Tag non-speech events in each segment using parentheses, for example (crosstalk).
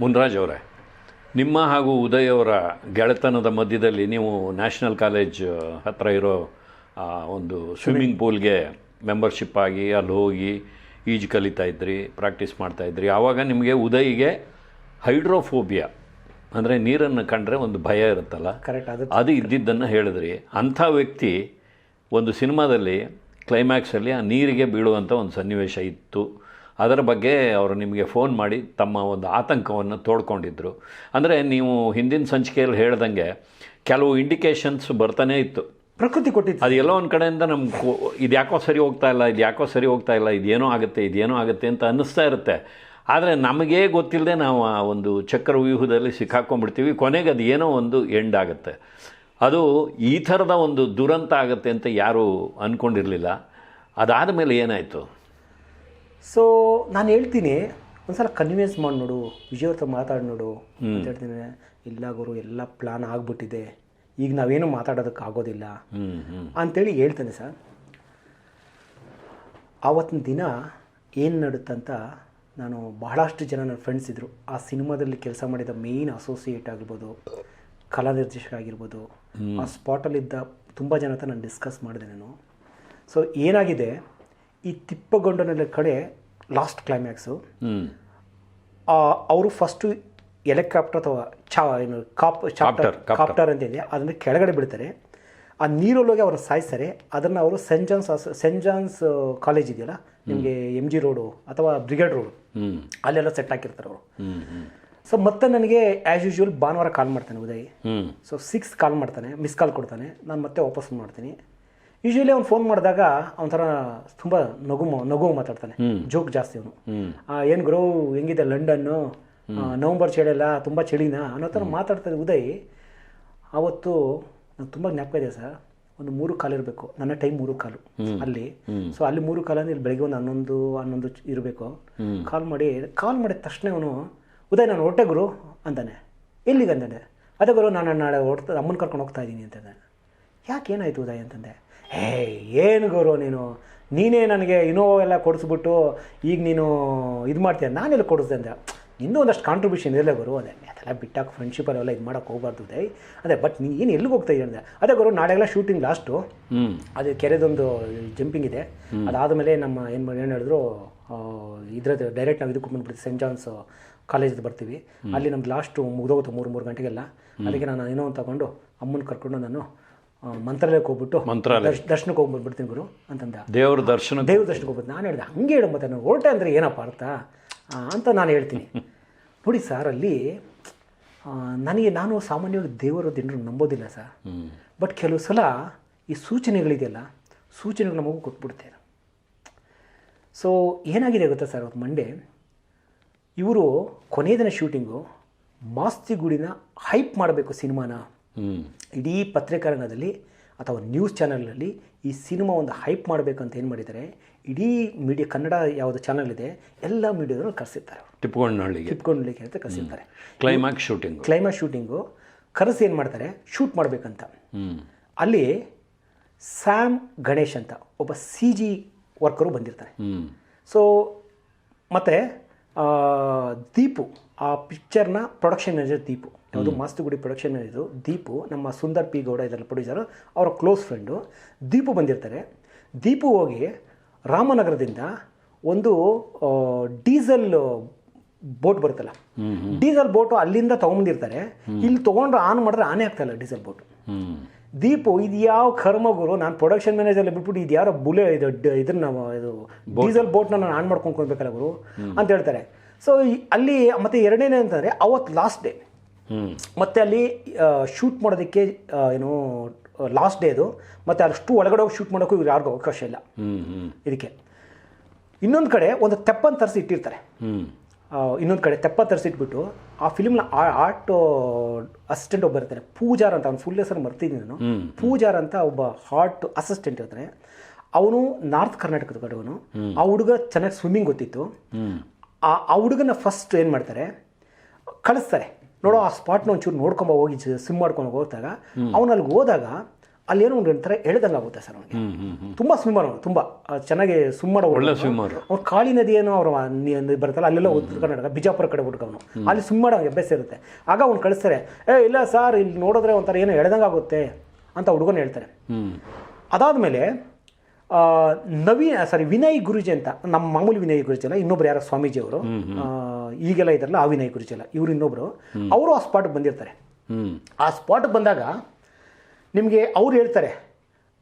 ಮುನ್ರಾಜ್ ಅವರೇ ನಿಮ್ಮ ಹಾಗೂ ಉದಯ್ ಅವರ ಗೆಳೆತನದ ಮಧ್ಯದಲ್ಲಿ ನೀವು ನ್ಯಾಷನಲ್ ಕಾಲೇಜ್ ಹತ್ತಿರ ಇರೋ ಒಂದು ಸ್ವಿಮ್ಮಿಂಗ್ ಪೂಲ್ಗೆ ಮೆಂಬರ್ಶಿಪ್ ಆಗಿ ಅಲ್ಲಿ ಹೋಗಿ ಈಜು ಕಲಿತಾ ಇದ್ರಿ ಪ್ರಾಕ್ಟೀಸ್ ಮಾಡ್ತಾ ಇದ್ರಿ. ಆವಾಗ ನಿಮಗೆ ಉದಯ್ಗೆ ಹೈಡ್ರೋಫೋಬಿಯಾ ಅಂದರೆ ನೀರನ್ನು ಕಂಡ್ರೆ ಒಂದು ಭಯ ಇರುತ್ತಲ್ಲ? ಕರೆಕ್ಟ್ ಅದು ಅದು ಇದ್ದಿದ್ದನ್ನು ಹೇಳಿದ್ರಿ. ಅಂಥ ವ್ಯಕ್ತಿ ಒಂದು ಸಿನಿಮಾದಲ್ಲಿ ಕ್ಲೈಮ್ಯಾಕ್ಸಲ್ಲಿ ಆ ನೀರಿಗೆ ಬೀಳುವಂಥ ಒಂದು ಸನ್ನಿವೇಶ ಇತ್ತು. ಅದರ ಬಗ್ಗೆ ಅವರು ನಿಮಗೆ ಫೋನ್ ಮಾಡಿ ತಮ್ಮ ಒಂದು ಆತಂಕವನ್ನು ತೋಡ್ಕೊಂಡಿದ್ದರು ಅಂದರೆ ನೀವು ಹಿಂದಿನ ಸಂಚಿಕೆಯಲ್ಲಿ ಹೇಳ್ದಂಗೆ ಕೆಲವು ಇಂಡಿಕೇಶನ್ಸ್ ಬರ್ತಾನೇ ಇತ್ತು. ಪ್ರಕೃತಿ ಕೊಟ್ಟಿತ್ತು. ಅದು ಎಲ್ಲೋ ಒಂದು ಕಡೆಯಿಂದ ನಮ್ಗೆ ಇದು ಯಾಕೋ ಸರಿ ಹೋಗ್ತಾ ಇಲ್ಲ ಇದು ಯಾಕೋ ಸರಿ ಹೋಗ್ತಾ ಇಲ್ಲ ಇದೇನೋ ಆಗುತ್ತೆ ಇದೇನೋ ಆಗುತ್ತೆ ಅಂತ ಅನ್ನಿಸ್ತಾ ಇರುತ್ತೆ. ಆದರೆ ನಮಗೇ ಗೊತ್ತಿಲ್ಲದೆ ನಾವು ಆ ಒಂದು ಚಕ್ರವ್ಯೂಹದಲ್ಲಿ ಸಿಕ್ಕಾಕೊಂಡ್ಬಿಡ್ತೀವಿ. ಕೊನೆಗೆ ಅದು ಏನೋ ಒಂದು ಎಂಡ್ ಆಗುತ್ತೆ. ಅದು ಈ ಥರದ ಒಂದು ದುರಂತ ಆಗುತ್ತೆ ಅಂತ ಯಾರೂ ಅಂದ್ಕೊಂಡಿರಲಿಲ್ಲ ಅದಾದ ಮೇಲೆ ಏನಾಯಿತು? ಸೊ ನಾನು ಹೇಳ್ತೀನಿ ಒಂದ್ಸಲ ಕನ್ವಿನ್ಸ್ ಮಾಡಿ ನೋಡು ವಿಜಯ್ ಹತ್ರ ಮಾತಾಡಿ ನೋಡು ಅಂತ ಹೇಳ್ತೀನಿ ಇಲ್ಲ ಗುರು ಎಲ್ಲ ಪ್ಲಾನ್ ಆಗಿಬಿಟ್ಟಿದೆ ಈಗ ನಾವೇನು ಮಾತಾಡೋದಕ್ಕೆ ಆಗೋದಿಲ್ಲ ಅಂತೇಳಿ ಹೇಳ್ತೇನೆ ಸರ್. ಆವತ್ತಿನ ದಿನ ಏನು ನಡುತ್ತಂತ ನಾನು ಬಹಳಷ್ಟು ಜನ ನನ್ನ ಫ್ರೆಂಡ್ಸ್ ಇದ್ದರು ಆ ಸಿನಿಮಾದಲ್ಲಿ ಕೆಲಸ ಮಾಡಿದ ಮೇಯ್ನ್ ಅಸೋಸಿಯೇಟ್ ಆಗಿರ್ಬೋದು ಕಲಾ ನಿರ್ದೇಶಕ ಆಗಿರ್ಬೋದು ಆ ಸ್ಪಾಟಲ್ಲಿದ್ದ ತುಂಬ ಜನ ಹತ್ರ ನಾನು ಡಿಸ್ಕಸ್ ಮಾಡಿದೆ ನಾನು. ಸೊ ಏನಾಗಿದೆ ಈ ತಿಪ್ಪಗೊಂಡನಲ್ಲಿ ಕಡೆ ಲಾಸ್ಟ್ ಕ್ಲೈಮ್ಯಾಕ್ಸು ಅವರು ಫಸ್ಟು ಎಲೆಕ್ಟ್ರಾಪ್ಟರ್ ಅಥವಾ ಚಾ ಏನು ಕಾಪ್ ಚಾಪ್ಟರ್ ಕಾಪ್ಟರ್. ಅಂತ ಇದೆ. ಅದನ್ನು ಕೆಳಗಡೆ ಬಿಡ್ತಾರೆ. ಆ ನೀರೊಳಗೆ ಅವ್ರನ್ನ ಸಾಯಿಸ್ತಾರೆ. ಅದನ್ನು ಅವರು saint John's saint John's college ಇದೆಯಲ್ಲ ನಿಮಗೆ ಎಂ ಜಿ ರೋಡು ಅಥವಾ ಬ್ರಿಗೇಡ್ ರೋಡು ಅಲ್ಲೆಲ್ಲ ಸೆಟ್ ಹಾಕಿರ್ತಾರೆ ಅವರು. ಸೊ ಮತ್ತೆ ನನಗೆ ಆ್ಯಸ್ ಯೂಶ್ವಲ್ ಭಾನುವಾರ ಕಾಲ್ ಮಾಡ್ತಾನೆ ಉದಯ್. ಸೊ ಸಿಕ್ಸ್ ಕಾಲ್ ಮಾಡ್ತಾನೆ ಮಿಸ್ ಕಾಲ್ ಕೊಡ್ತಾನೆ. ನಾನು ಮತ್ತೆ ವಾಪಸ್ ಮಾಡ್ತೀನಿ. ಯೂಶ್ವಲಿ ಅವ್ನು ಫೋನ್ ಮಾಡಿದಾಗ ಒಂಥರ ತುಂಬ ನಗು ನಗು ಮಾತಾಡ್ತಾನೆ. ಜೋಕ್ ಜಾಸ್ತಿ ಅವನು. ಏನು ಗ್ರೋ ಹೆಂಗಿದೆ ಲಂಡನ್ನು? ನವಂಬರ್ ಚಳಿಯಲ್ಲ ತುಂಬ ಚಳಿನಾ? ಅನ್ನೋ ಥರ ಮಾತಾಡ್ತಾನೆ ಉದಯ್ ಆವತ್ತು ನಂಗೆ ತುಂಬ ಜ್ಞಾಪಕ ಇದೆ ಸರ್. ಒಂದು ಮೂರು ಕಾಲು ಇರಬೇಕು. ನನ್ನ ಟೈಮ್ ಮೂರು ಕಾಲು ಅಲ್ಲಿ. ಸೊ ಅಲ್ಲಿ ಮೂರು ಕಾಲ ಅಂದ್ರೆ ಇಲ್ಲಿ ಬೆಳಗ್ಗೆ ಒಂದು ಹನ್ನೊಂದು ಹನ್ನೊಂದು ಇರಬೇಕು. ಕಾಲ್ ಮಾಡಿ ಕಾಲ್ ಮಾಡಿದ ತಕ್ಷಣ ಅವನು ಉದಯ್ ನಾನು ಹೊರಟೆ ಗುರು ಅಂತಾನೆ ಎಲ್ಲಿಗೆ? ಅಂತಾನೆ ಅದೇ ಗುರು ನಾನು ನಾಳೆ ಹೊರಟ ಅಮ್ಮನ ಕರ್ಕೊಂಡು ಹೋಗ್ತಾ ಇದ್ದೀನಿ ಅಂತಂದೆ ಯಾಕೆ ಏನಾಯ್ತು ಉದಯ್ ಅಂತಂದೆ. ಹೇ ಏನು ಗುರು ನೀನು? ನೀನೇ ನನಗೆ ಇನೋವಾ ಎಲ್ಲ ಕೊಡಿಸ್ಬಿಟ್ಟು ಈಗ ನೀನು ಇದು ಮಾಡ್ತೀಯ? ನಾನೆಲ್ಲ ಕೊಡಿಸ್ದೆ ಅಂದೆ. ಇನ್ನೂ ಒಂದಷ್ಟು ಕಾಂಟ್ರಿಬ್ಯೂಷನ್ ಇರಲ್ಲ ಗುರು. ಅದೇ ಅದೆಲ್ಲ ಬಿಟ್ಟಾಕ ಫ್ರೆಂಡ್ಶಿಪ್ ಅವೆಲ್ಲ ಇದು ಮಾಡೋಕೆ ಹೋಗ್ಬಾರ್ದು ದೈ ಅದೇ ಬಟ್ ನೀನು ಏನು ಎಲ್ಲಿಗೆ ಹೋಗ್ತಾ ಇದ್ದೆ ಅಂದೆ? ಅದೇ ಗುರು ನಾಳೆಲ್ಲ ಶೂಟಿಂಗ್ ಲಾಸ್ಟು ಅದು ಕೆರೆದೊಂದು ಜಂಪಿಂಗ್ ಇದೆ. ಅದಾದಮೇಲೆ ನಮ್ಮ ಏನು ಏನು ಹೇಳಿದ್ರು ಇದ್ರದ್ದು ಡೈರೆಕ್ಟ್ ನಾವು ಇದಕ್ಕೆ ಬಂದ್ಬಿಡ್ತೀವಿ ಸೆಂಟ್ ಜಾನ್ಸ್ ಕಾಲೇಜಿಗೆ ಬರ್ತೀವಿ. ಅಲ್ಲಿ ನಮ್ದು ಲಾಸ್ಟು ಮುಗಿದೋಗುತ್ತೆ ಮೂರು ಮೂರು ಗಂಟೆಗೆಲ್ಲ. ಅದಕ್ಕೆ ನಾನು ಏನೋ ಒಂದು ತಗೊಂಡು ಅಮ್ಮನ ಕರ್ಕೊಂಡು ನಾನು ಮಂತ್ರಾಲಯಕ್ಕೆ ಹೋಗ್ಬಿಟ್ಟು ಮಂತ್ರಾಲಯ. ದರ್ಶ್- ದರ್ಶನಕ್ಕೆ ಹೋಗ್ಬಿಡ್ತೀನಿ ಗುರು ಅಂತಂದ. ದೇವ್ರ ದರ್ಶನ ದೇವ್ರ ದರ್ಶನಕ್ಕೆ ಹೋಗ್ಬಿಟ್ಟು ನಾನು ಹೇಳಿದೆ ಹಂಗೆ ಹೇಳು ಮತ್ತೆ ನಾನು ಹೊರಟೆ ಅಂದರೆ ಏನಪ್ಪ ಅರ್ಥ? ಅಂತ ನಾನು ಹೇಳ್ತೀನಿ. (laughs) ನೋಡಿ ಸರ್ ಅಲ್ಲಿ ನನಗೆ ನಾನು ಸಾಮಾನ್ಯವಾಗಿ ದೇವರ ಜನರು ನಂಬೋದಿಲ್ಲ ಸರ್. ಬಟ್ ಕೆಲವು ಸಲ ಈ ಸೂಚನೆಗಳಿದೆಯಲ್ಲ ಸೂಚನೆಗಳು ನಮಗೂ ಕೊಟ್ಬಿಡ್ತೇವೆ ಸೊ ಏನಾಗಿದೆ ಗೊತ್ತಾ ಸರ್ ಅವತ್ತು ಮಂಡೆ ಇವರು ಕೊನೆಯ ದಿನ ಶೂಟಿಂಗು ಮಾಸ್ತಿಗುಡಿನ ಹೈಪ್ ಮಾಡಬೇಕು ಸಿನಿಮಾನ. ಇಡೀ ಪತ್ರಿಕಾರಂಗದಲ್ಲಿ ಅಥವಾ ನ್ಯೂಸ್ ಚಾನಲ್ನಲ್ಲಿ ಈ ಸಿನಿಮಾ ಒಂದು ಹೈಪ್ ಮಾಡಬೇಕಂತ ಏನು ಮಾಡಿದ್ದಾರೆ? ಇಡೀ ಮೀಡಿಯಾ ಕನ್ನಡ ಯಾವುದು ಚಾನಲ್ ಇದೆ ಎಲ್ಲ ಮೀಡಿಯಾದವರು ಕರೆಸಿರ್ತಾರೆ. ಟಿಪ್ಕೊಂಡಳ್ಳಿಗೆ ಟಿಪ್ಕೊಂಡಳ್ಳಿಗೆ ಅಂತ ಕರೆಸಿರ್ತಾರೆ. ಕ್ಲೈಮ್ಯಾಕ್ಸ್ ಶೂಟಿಂಗ್ ಕ್ಲೈಮ್ಯಾಕ್ಸ್ ಶೂಟಿಂಗು ಕರೆಸಿ ಏನು ಮಾಡ್ತಾರೆ? ಶೂಟ್ ಮಾಡಬೇಕಂತ. ಅಲ್ಲಿ ಸ್ಯಾಮ್ ಗಣೇಶ್ ಅಂತ ಒಬ್ಬ ಸಿ ಜಿ ವರ್ಕರು ಬಂದಿರ್ತಾರೆ. ಸೊ ಮತ್ತು ದೀಪು ಆ ಪಿಕ್ಚರ್ನ ಪ್ರೊಡಕ್ಷನ್ ಮ್ಯಾನೇಜರ್ ದೀಪು. ಯಾವುದು ಮಾಸ್ತುಗುಡಿ ಪ್ರೊಡಕ್ಷನ್ ಇದು. ದೀಪು ನಮ್ಮ ಸುಂದರ್ ಪಿ ಗೌಡ ಇದರಲ್ಲಿ ಪ್ರೊಡ್ಯೂಸರ್ ಅವರ ಕ್ಲೋಸ್ ಫ್ರೆಂಡು ದೀಪು ಬಂದಿರ್ತಾರೆ. ದೀಪು ಹೋಗಿ ರಾಮನಗರದಿಂದ ಒಂದು ಡೀಸೆಲ್ ಬೋಟ್ ಬರುತ್ತಲ್ಲ ಡೀಸೆಲ್ ಬೋಟು ಅಲ್ಲಿಂದ ತೊಗೊಂಬಂದಿರ್ತಾರೆ. ಇಲ್ಲಿ ತೊಗೊಂಡ್ರೆ ಆನ್ ಮಾಡಿದ್ರೆ ಆನೆ ಆಗ್ತಾಯಿಲ್ಲ ಡೀಸೆಲ್ ಬೋಟು. ದೀಪು ಇದು ಯಾವ ಕರ್ಮ ಗುರು? ನಾನು ಪ್ರೊಡಕ್ಷನ್ ಮ್ಯಾನೇಜರ್ ಬಿಟ್ಬಿಟ್ಟು ಇದು ಯಾರೋ ಬುಲೆ ಇದು ಇದನ್ನ ಇದು ಡೀಸೆಲ್ ಬೋಟ್ನ ನಾನು ಆನ್ ಮಾಡ್ಕೊಂಡು ಗುರು? ಅಂತ ಹೇಳ್ತಾರೆ. ಸೊ ಅಲ್ಲಿ ಮತ್ತೆ ಎರಡನೇ ಅಂತಂದರೆ ಅವತ್ತು ಲಾಸ್ಟ್ ಡೇ ಮತ್ತೆ ಅಲ್ಲಿ ಶೂಟ್ ಮಾಡೋದಕ್ಕೆ ಏನು ಲಾಸ್ಟ್ ಡೇ ಅದು. ಮತ್ತು ಅಷ್ಟು ಒಳಗಡೆ ಹೋಗಿ ಶೂಟ್ ಮಾಡೋಕ್ಕೂ ಇವ್ರು ಯಾರಿಗೂ ಅವಕಾಶ ಇಲ್ಲ. ಇದಕ್ಕೆ. ಇನ್ನೊಂದು ಕಡೆ ಒಂದು ತೆಪ್ಪನ್ನು ತರಿಸಿ ಇಟ್ಟಿರ್ತಾರೆ. ಇನ್ನೊಂದು ಕಡೆ ತೆಪ್ಪ ತರಿಸಿಟ್ಬಿಟ್ಟು ಆ ಫಿಲ್ಮ್ನ ಆರ್ಟ್ ಅಸಿಸ್ಟೆಂಟ್ ಒಬ್ಬ ಇರ್ತಾರೆ. ಪೂಜಾರ್ ಅಂತ, ಅವ್ನು ಫುಲ್ ಹೆಸರು ಮರ್ತಿದ್ದೀನಿ ನಾನು. ಪೂಜಾರ್ ಅಂತ ಒಬ್ಬ ಹಾರ್ಟ್ ಅಸಿಸ್ಟೆಂಟ್ ಇರ್ತಾನೆ ಅವನು ನಾರ್ತ್ ಕರ್ನಾಟಕದ ಕಡೆವನು ಆ ಹುಡುಗ ಚೆನ್ನಾಗಿ ಸ್ವಿಮ್ಮಿಂಗ್ ಗೊತ್ತಿತ್ತು. ಆ ಹುಡುಗನ ಫಸ್ಟ್ ಏನು ಮಾಡ್ತಾರೆ? ಕಳಿಸ್ತಾರೆ. ನೋಡೋ ಆ ಸ್ಪಾಟ್ನ ಒಂಚೂರು ನೋಡ್ಕೊಂಬ ಹೋಗಿ ಸ್ವಿಮ್ ಮಾಡ್ಕೊಂಡು ಹೋದಾಗ ಅವನು ಅಲ್ಲಿಗೆ ಹೋದಾಗ ಅಲ್ಲೇನೋ ಒಂದು ಥರ ಎಳೆದಂಗೆ ಆಗುತ್ತೆ ಸರ್ ಅವನಿಗೆ. ತುಂಬ ಸ್ವಿಮ್ಮರ್ ಅವನು ತುಂಬ. ಚೆನ್ನಾಗಿ ಸ್ವಿಮ್ ಮಾಡೋ ಒಳ್ಳೆ ಸ್ವಿಮ್ಮರ್ ಅವ್ರು ಕಾಳಿ ನದಿ ಏನೋ ಅವ್ರ ಬರ್ತಾರೆ ಅಲ್ಲೆಲ್ಲ ಉತ್ತರ ಕರ್ನಾಟಕ ಬಿಜಾಪುರ ಕಡೆ ಹುಡುಗವನು ಅಲ್ಲಿ ಸ್ವಿಮ್ ಮಾಡೋ ಅಭ್ಯಾಸ ಇರುತ್ತೆ. ಆಗ ಅವ್ನು ಕಳಿಸ್ತಾರೆ ಏ ಇಲ್ಲ ಸರ್ ಇಲ್ಲಿ ನೋಡಿದ್ರೆ ಒಂಥರ ಏನೋ ಎಳ್ದಂಗೆ ಆಗುತ್ತೆ ಅಂತ ಹುಡುಗನ ಹೇಳ್ತಾರೆ. ಅದಾದಮೇಲೆ ನವೀನ್ ಸಾರಿ ವಿನಯ್ ಗುರುಜಿ ಅಂತ ನಮ್ಮ ಮಾಮೂಲಿ ವಿನಯ್ ಗುರುಜಿ ಅಲ್ಲ ಇನ್ನೊಬ್ರು ಯಾರೋ ಸ್ವಾಮೀಜಿ ಅವರು ಈಗೆಲ್ಲ ಇದ್ರಲ್ಲ ಆ ವಿನಯ್ ಇವ್ರು ಅಲ್ಲ ಇವರು ಇನ್ನೊಬ್ರು ಅವರು ಆ ಸ್ಪಾಟ್ಗೆ ಬಂದಿರ್ತಾರೆ. ಆ ಸ್ಪಾಟ್ಗೆ ಬಂದಾಗ ನಿಮಗೆ ಅವ್ರು ಹೇಳ್ತಾರೆ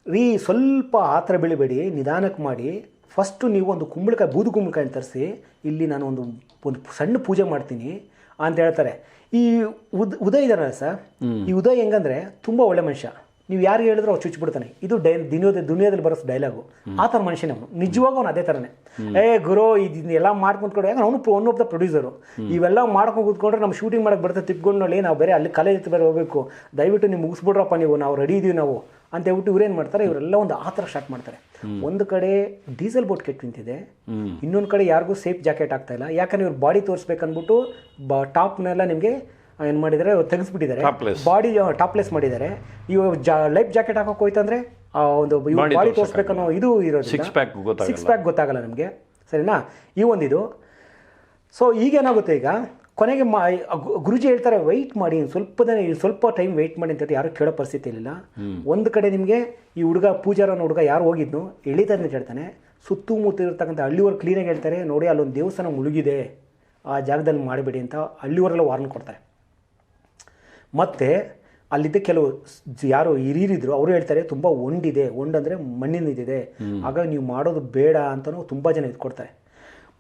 ರೀ ಸ್ವಲ್ಪ ಆತರ ಥರ ಬೆಳಿಬೇಡಿ ನಿಧಾನಕ್ಕೆ ಮಾಡಿ. ಫಸ್ಟು ನೀವು ಒಂದು ಕುಂಬಳಕಾಯಿ ಬೂದು ಕುಂಬಳಕಾಯಿ ತರಿಸಿ ಇಲ್ಲಿ ನಾನು ಒಂದು ಒಂದು ಸಣ್ಣ ಪೂಜೆ ಮಾಡ್ತೀನಿ ಅಂತ ಹೇಳ್ತಾರೆ. ಈ ಉದ್ ಉದಯ ಇದಾರಲ್ಲ ಸರ್ ಈ ಉದಯ ಹೆಂಗಂದ್ರೆ ತುಂಬ ಒಳ್ಳೆ ಮನುಷ್ಯ. ನೀವು ಯಾರು ಹೇಳಿದ್ರು ಅವ್ರು ಚುಚ್ಚಿಬಿಡ್ತಾನೆ ಇದು ಡೈ ದಿನ್ಯೋದ ದುನಿಯೋದಲ್ಲಿ ಬರೋ ಡೈಲಾಗು. ಆ ಥರ ಮನುಷ್ಯನೇ ಅವನು. ನಿಜವಾಗ ಅವನು ಅದೇ ಥರನೇ. ಏ ಗುರು ಇದನ್ನೆಲ್ಲ ಮಾಡ್ಕೊಂಡು ಕೂತ್ಕೊಂಡು ಯಾಕಂದ್ರೆ ಅವನು ಒನ್ ಆಫ್ ದ ಪ್ರೊಡ್ಯೂಸರು ಇವೆಲ್ಲ ಮಾಡ್ಕೊಂಡು ಕೂತ್ಕೊಂಡ್ರೆ ನಮ್ಮ ಶೂಟಿಂಗ್ ಮಾಡಕ್ಕೆ ಬರ್ತಾ ತಿಪ್ಕೊಂಡು ನೋಡಿ ನಾವು ಬೇರೆ ಅಲ್ಲಿ ಕಾಲೇಜ್ ಬೇರೆ ಹೋಗಬೇಕು. ದಯವಿಟ್ಟು ನೀವು ಮುಗಿಸ್ಬಿಡ್ರಪ್ಪ ನೀವು ನಾವು ರೆಡಿ ಇದೀವಿ ನಾವು ಅಂತ ಹೇಳ್ಬಿಟ್ಟು ಇವ್ರೇನು ಮಾಡ್ತಾರೆ ಇವರೆಲ್ಲ ಒಂದು ಆ ಥರ ಸ್ಟಾರ್ಟ್ ಮಾಡ್ತಾರೆ. ಒಂದು ಕಡೆ ಡೀಸೆಲ್ ಬೋಟ್ ಕೆಟ್ಟು ನಿಂತಿದೆ. ಇನ್ನೊಂದು ಕಡೆ ಯಾರಿಗೂ ಸೇಫ್ ಜಾಕೆಟ್ ಆಗ್ತಾ ಇಲ್ಲ. ಯಾಕಂದ್ರೆ ಇವ್ರು ಬಾಡಿ ತೋರಿಸ್ಬೇಕನ್ಬಿಟ್ಟು ಬ ಟಾಪ್ನೆಲ್ಲ ನಿಮಗೆ ಏನು ಮಾಡಿದ್ದಾರೆ? ತೆಗೆಸ್ಬಿಟ್ಟಿದ್ದಾರೆ. ಬಾಡಿ ಟಾಪ್ಲೆಸ್ ಮಾಡಿದ್ದಾರೆ. ಇವಾಗ ಜಾ ಲೈಫ್ ಜಾಕೆಟ್ ಹಾಕೋಕೆ ಹೋಯ್ತಂದ್ರೆ ಆ ಒಂದು ಬಾಡಿ ತೋರಿಸ್ಬೇಕನ್ನೋ ಇದು ಇರೋದು ಸಿಕ್ಸ್ ಪ್ಯಾಕ್ ಗೊತ್ತಾಗಲ್ಲ. ಸಿಕ್ಸ್ ಪ್ಯಾಕ್ ಗೊತ್ತಾಗಲ್ಲ ನಮಗೆ. ಸರಿನಾ? ಈ ಒಂದಿದು. ಸೊ ಈಗೇನಾಗುತ್ತೆ ಈಗ? ಕೊನೆಗೆ ಮಾ ಗುರುಜಿ ಹೇಳ್ತಾರೆ ವೆಯ್ಟ್ ಮಾಡಿ ಸ್ವಲ್ಪ ದಿನ ಸ್ವಲ್ಪ ಟೈಮ್ ವೆಯ್ಟ್ ಮಾಡಿ ಅಂತ ಯಾರು ಕೇಳೋ ಪರಿಸ್ಥಿತಿ ಇರಲಿಲ್ಲ ಒಂದು ಕಡೆ ನಿಮಗೆ ಈ ಹುಡುಗ ಪೂಜಾರ ಅನ್ನೋ ಹುಡುಗ ಯಾರು ಹೋಗಿದ್ನು ಎಳಿತಾರೆ ಅಂತ ಹೇಳ್ತಾನೆ. ಸುತ್ತಮುತ್ತ ಇರ್ತಕ್ಕಂಥ ಹಳ್ಳಿಯವರು ಕ್ಲೀನಾಗಿ ಹೇಳ್ತಾರೆ ನೋಡಿ ಅಲ್ಲೊಂದು ದೇವಸ್ಥಾನ ಮುಳುಗಿದೆ. ಆ ಜಾಗದಲ್ಲಿ ಮಾಡಬೇಡಿ ಅಂತ ಹಳ್ಳಿಯವರೆಲ್ಲ ವಾರ್ನ್ ಕೊಡ್ತಾರೆ. ಮತ್ತು ಅಲ್ಲಿದ್ದ ಕೆಲವು ಯಾರು ಹಿರಿಯರಿದ್ರು ಅವರು ಹೇಳ್ತಾರೆ ತುಂಬ ಒಂಡಿದೆ ಒಂಡಂದರೆ ಮಣ್ಣಿನದಿದೆ. ಆಗ ನೀವು ಮಾಡೋದು ಬೇಡ ಅಂತಲೂ ತುಂಬ ಜನ ಇದ್ಕೊಡ್ತಾರೆ